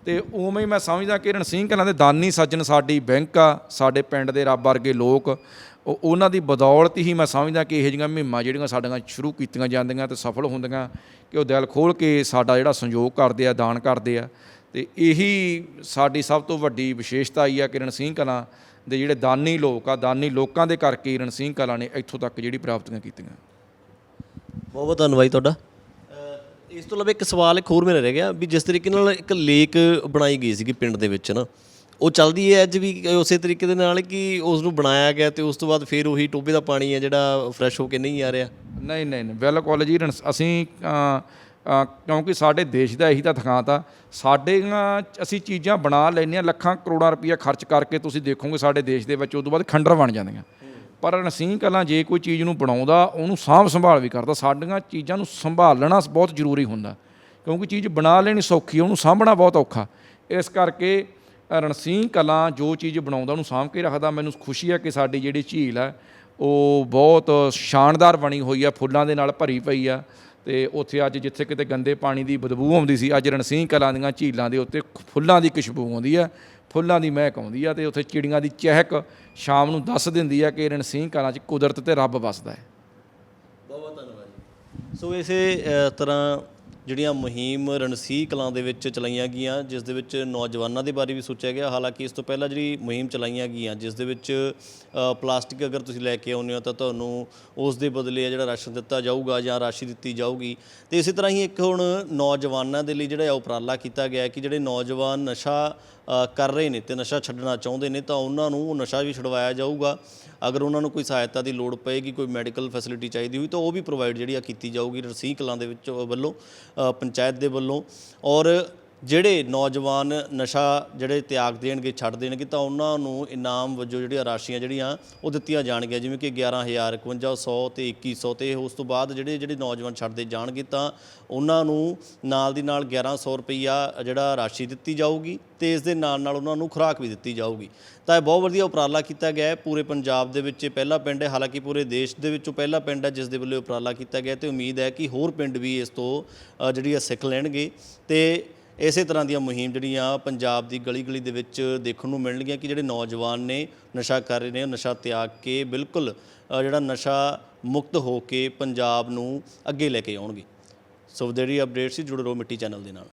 ਤੇ ਉਵੇਂ ਹੀ ਮੈਂ ਸਮਝਦਾ ਕਿ ਰਣਸੀਂਹ ਕਲਾਂ ਦੇ ਦਾਨੀ ਸੱਜਣ ਸਾਡੀ ਬੈਂਕ ਆ, ਸਾਡੇ ਪਿੰਡ ਦੇ ਰੱਬ ਵਰਗੇ ਲੋਕ ਉਹਨਾਂ ਦੀ ਬਦੌਲਤ ਹੀ ਮੈਂ ਸਮਝਦਾ ਕਿ ਇਹੋ ਜਿਹੀਆਂ ਮੁਹਿੰਮਾਂ ਜਿਹੜੀਆਂ ਸਾਡੀਆਂ ਸ਼ੁਰੂ ਕੀਤੀਆਂ ਜਾਂਦੀਆਂ ਤੇ ਸਫਲ ਹੁੰਦੀਆਂ ਕਿ ਉਹ ਦਿਲ ਖੋਲ ਕੇ ਸਾਡਾ ਜਿਹੜਾ ਸੰਯੋਗ ਕਰਦੇ ਆ, ਦਾਨ ਕਰਦੇ ਆ। ਤੇ ਇਹੀ ਸਾਡੀ ਸਭ ਤੋਂ ਵੱਡੀ ਵਿਸ਼ੇਸ਼ਤਾ ਆਈ ਆ ਕਿ ਰਣਸੀਂਹ ਕਲਾਂ ਦੇ ਜਿਹੜੇ ਦਾਨੀ ਲੋਕ ਆ ਦਾਨੀ ਲੋਕਾਂ ਦੇ ਕਰਕੇ ਹੀ ਰਣਸੀਂਹ ਕਲਾਂ ਨੇ ਇੱਥੋਂ ਤੱਕ ਜਿਹੜੀ ਪ੍ਰਾਪਤੀਆਂ ਕੀਤੀਆਂ। ਬਹੁਤ ਬਹੁਤ ਧੰਨਵਾਦ ਜੀ ਤੁਹਾਡਾ। ਇਸ ਤੋਂ ਇਲਾਵਾ ਇੱਕ ਸਵਾਲ ਇੱਕ ਹੋਰ ਮੇਰਾ ਰਹਿ ਗਿਆ ਵੀ ਜਿਸ ਤਰੀਕੇ ਨਾਲ ਇੱਕ ਲੇਕ ਬਣਾਈ ਗਈ ਸੀਗੀ ਪਿੰਡ ਦੇ ਵਿੱਚ ਨਾ ਉਹ ਚੱਲਦੀ ਹੈ ਅੱਜ ਵੀ ਉਸੇ ਤਰੀਕੇ ਦੇ ਨਾਲ ਕਿ ਉਸ ਨੂੰ ਬਣਾਇਆ ਗਿਆ ਤੇ ਉਸ ਤੋਂ ਬਾਅਦ ਫਿਰ ਉਹੀ ਟੋਬੇ ਦਾ ਪਾਣੀ ਹੈ ਜਿਹੜਾ ਫਰੈਸ਼ ਹੋ ਕੇ ਨਹੀਂ ਆ ਰਿਹਾ? ਨਹੀਂ ਨਹੀਂ ਨਹੀਂ ਬਿਲਕੁਲ ਜੀ ਅਸੀਂ ਕਿਉਂਕਿ ਸਾਡੇ ਦੇਸ਼ ਦਾ ਇਹੀ ਤਾਂ ਥਕਾਂਤ ਆ ਸਾਡੇ ਅਸੀਂ ਚੀਜ਼ਾਂ ਬਣਾ ਲੈਂਦੇ ਹਾਂ, ਲੱਖਾਂ ਕਰੋੜਾਂ ਰੁਪਈਆ ਖਰਚ ਕਰਕੇ ਤੁਸੀਂ ਦੇਖੋਗੇ ਸਾਡੇ ਦੇਸ਼ ਦੇ ਵਿੱਚ ਉਸ ਤੋਂ ਬਾਅਦ ਖੰਡਰ ਬਣ ਜਾਂਦੀਆਂ। ਪਰ ਰਣਸੀਂਹ ਕਲਾਂ ਜੇ ਕੋਈ ਚੀਜ਼ ਨੂੰ ਬਣਾਉਂਦਾ, ਉਹਨੂੰ ਸਾਂਭ ਸੰਭਾਲ ਵੀ ਕਰਦਾ। ਸਾਡੀਆਂ ਚੀਜ਼ਾਂ ਨੂੰ ਸੰਭਾਲਣਾ ਬਹੁਤ ਜ਼ਰੂਰੀ ਹੁੰਦਾ। ਕਿਉਂਕਿ ਚੀਜ਼ ਬਣਾ ਲੈਣੀ ਸੌਖੀ ਉਹਨੂੰ ਸਾਂਭਣਾ ਬਹੁਤ ਔਖਾ। ਇਸ ਕਰਕੇ ਰਣਸੀਂਹ ਕਲਾਂ ਜੋ ਚੀਜ਼ ਬਣਾਉਂਦਾ, ਉਹਨੂੰ ਸਾਂਭ ਕੇ ਰੱਖਦਾ। ਮੈਨੂੰ ਖੁਸ਼ੀ ਹੈ ਕਿ ਸਾਡੀ ਜਿਹੜੀ ਝੀਲ ਹੈ ਉਹ ਬਹੁਤ ਸ਼ਾਨਦਾਰ ਬਣੀ ਹੋਈ ਆ, ਫੁੱਲਾਂ ਦੇ ਨਾਲ ਭਰੀ ਪਈ ਆ। ਤੇ ਉੱਥੇ ਅੱਜ ਜਿੱਥੇ ਕਿਤੇ ਗੰਦੇ ਪਾਣੀ ਦੀ ਬਦਬੂ ਆਉਂਦੀ ਸੀ, ਅੱਜ ਰਣਸੀਂਹ ਕਲਾਂ ਦੀਆਂ ਝੀਲਾਂ ਦੇ ਉੱਤੇ ਫੁੱਲਾਂ ਦੀ ਖੁਸ਼ਬੂ ਆਉਂਦੀ ਹੈ ਫੁੱਲਾਂ ਦੀ ਮਹਿਕ ਆਉਂਦੀ ਆ ਤੇ ਉੱਥੇ ਚਿੜੀਆਂ ਦੀ ਚਹਿਕ ਸ਼ਾਮ ਨੂੰ ਦੱਸ ਦਿੰਦੀ ਆ ਕਿ ਰਣਸੀਂਹ ਕਲਾਂ 'ਚ ਕੁਦਰਤ ਤੇ ਰੱਬ ਵੱਸਦਾ ਹੈ। ਬਹੁਤ ਬਹੁਤ ਧੰਨਵਾਦ ਜੀ। ਸੋ ਇਸੇ ਤਰ੍ਹਾਂ ਜਿਹੜੀਆਂ ਮੁਹਿੰਮ ਰਣਸੀ ਕਲਾਂ ਦੇ ਵਿੱਚ ਚਲਾਈਆਂ ਗਈਆਂ, ਜਿਸ ਦੇ ਵਿੱਚ ਨੌਜਵਾਨਾਂ ਦੇ ਬਾਰੇ ਵੀ ਸੋਚਿਆ ਗਿਆ। ਹਾਲਾਂਕਿ ਇਸ ਤੋਂ ਪਹਿਲਾਂ ਜਿਹੜੀ ਮੁਹਿੰਮ ਚਲਾਈਆਂ ਗਈਆਂ, ਜਿਸ ਦੇ ਵਿੱਚ ਪਲਾਸਟਿਕ ਅਗਰ ਤੁਸੀਂ ਲੈ ਕੇ ਆਉਂਦੇ ਹੋ ਤਾਂ ਤੁਹਾਨੂੰ ਉਸ ਦੇ ਬਦਲੇ ਆ ਜਿਹੜਾ ਰਾਸ਼ਨ ਦਿੱਤਾ ਜਾਊਗਾ ਜਾਂ ਰਾਸ਼ੀ ਦਿੱਤੀ ਜਾਊਗੀ। ਤੇ ਇਸੇ ਤਰ੍ਹਾਂ ਹੀ ਇੱਕ ਹੁਣ ਨੌਜਵਾਨਾਂ ਦੇ ਲਈ ਜਿਹੜਾ ਆ ਉਪਰਾਲਾ ਕੀਤਾ ਗਿਆ ਕਿ ਜਿਹੜੇ ਨੌਜਵਾਨ ਨਸ਼ਾ ਕਰ ਰਹੇ ਨੇ ਤੇ ਨਸ਼ਾ ਛੱਡਣਾ ਚਾਹੁੰਦੇ ਨੇ ਤਾਂ ਉਹਨਾਂ ਨੂੰ ਉਹ ਨਸ਼ਾ ਵੀ ਛੁਡਵਾਇਆ ਜਾਊਗਾ। ਅਗਰ ਉਹਨਾਂ ਨੂੰ ਕੋਈ ਸਹਾਇਤਾ ਦੀ ਲੋੜ ਪਏਗੀ, ਕੋਈ ਮੈਡੀਕਲ ਫੈਸਿਲਿਟੀ ਚਾਹੀਦੀ ਹੋਈ, ਤਾਂ ਉਹ ਵੀ ਪ੍ਰੋਵਾਈਡ ਜਿਹੜੀ ਆ ਕੀਤੀ ਜਾਊਗੀ ਰਸੀਹ ਕਲਾਂ ਦੇ ਵਿੱਚ ਵੱਲੋਂ ਪੰਚਾਇਤ ਦੇ ਵੱਲੋਂ। ਔਰ ਜਿਹੜੇ ਨੌਜਵਾਨ ਨਸ਼ਾ ਜਿਹੜੇ ਤਿਆਗ ਦੇਣਗੇ, ਛੱਡ ਦੇਣਗੇ, ਤਾਂ ਉਹਨਾਂ ਨੂੰ ਇਨਾਮ ਵਜੋਂ ਜਿਹੜੀਆਂ ਰਾਸ਼ੀਆਂ ਜਿਹੜੀਆਂ ਉਹ ਦਿੱਤੀਆਂ ਜਾਣਗੀਆਂ। ਜਿਵੇਂ ਕਿ 11000 5100 ਤੇ 2100 ਤੇ ਉਸ ਤੋਂ ਬਾਅਦ ਜਿਹੜੇ ਜਿਹੜੇ ਨੌਜਵਾਨ ਛੱਡਦੇ ਜਾਣਗੇ, ਤਾਂ ਉਹਨਾਂ ਨੂੰ ਨਾਲ ਦੀ ਨਾਲ 1100 ਰੁਪਈਆ ਜਿਹੜਾ ਰਾਸ਼ੀ ਦਿੱਤੀ ਜਾਊਗੀ ਤੇ ਇਸ ਦੇ ਨਾਲ ਨਾਲ ਉਹਨਾਂ ਨੂੰ ਖੁਰਾਕ ਵੀ ਦਿੱਤੀ ਜਾਊਗੀ। ਤਾਂ ਇਹ ਬਹੁਤ ਵਧੀਆ ਉਪਰਾਲਾ ਕੀਤਾ ਗਿਆ ਹੈ। ਪੂਰੇ ਪੰਜਾਬ ਦੇ ਵਿੱਚ ਇਹ ਪਹਿਲਾ ਪਿੰਡ ਹੈ। ਹਾਲਾਂਕਿ ਪੂਰੇ ਦੇਸ਼ ਦੇ ਵਿੱਚੋਂ ਪਹਿਲਾ ਪਿੰਡ ਹੈ ਜਿਸ ਦੇ ਵੱਲੋਂ ਉਪਰਾਲਾ ਕੀਤਾ ਗਿਆ ਤੇ ਉਮੀਦ ਹੈ ਕਿ ਹੋਰ ਪਿੰਡ ਵੀ ਇਸ ਤੋਂ ਜਿਹੜੀ ਆ ਸਿੱਖ ਲੈਣਗੇ। ਤੇ ਇਸੇ ਤਰ੍ਹਾਂ ਦੀਆਂ ਮੁਹਿੰਮ ਜਿਹੜੀਆਂ ਪੰਜਾਬ ਦੀ ਗਲੀ ਗਲੀ ਦੇ ਵਿੱਚ ਦੇਖਣ ਨੂੰ ਮਿਲਣਗੀਆਂ ਕਿ ਜਿਹੜੇ ਨੌਜਵਾਨ ਨੇ, ਨਸ਼ਾ ਕਰ ਰਹੇ ਨੇ, ਉਹ ਨਸ਼ਾ ਤਿਆਗ ਕੇ ਬਿਲਕੁਲ ਜਿਹੜਾ ਨਸ਼ਾ ਮੁਕਤ ਹੋ ਕੇ ਪੰਜਾਬ ਨੂੰ ਅੱਗੇ ਲੈ ਕੇ ਆਉਣਗੇ। ਸੋ ਜਿਹੜੀ ਅਪਡੇਟ ਸੀ, ਜੁੜੇ ਰਹੋ ਮਿੱਟੀ ਚੈਨਲ ਦੇ ਨਾਲ।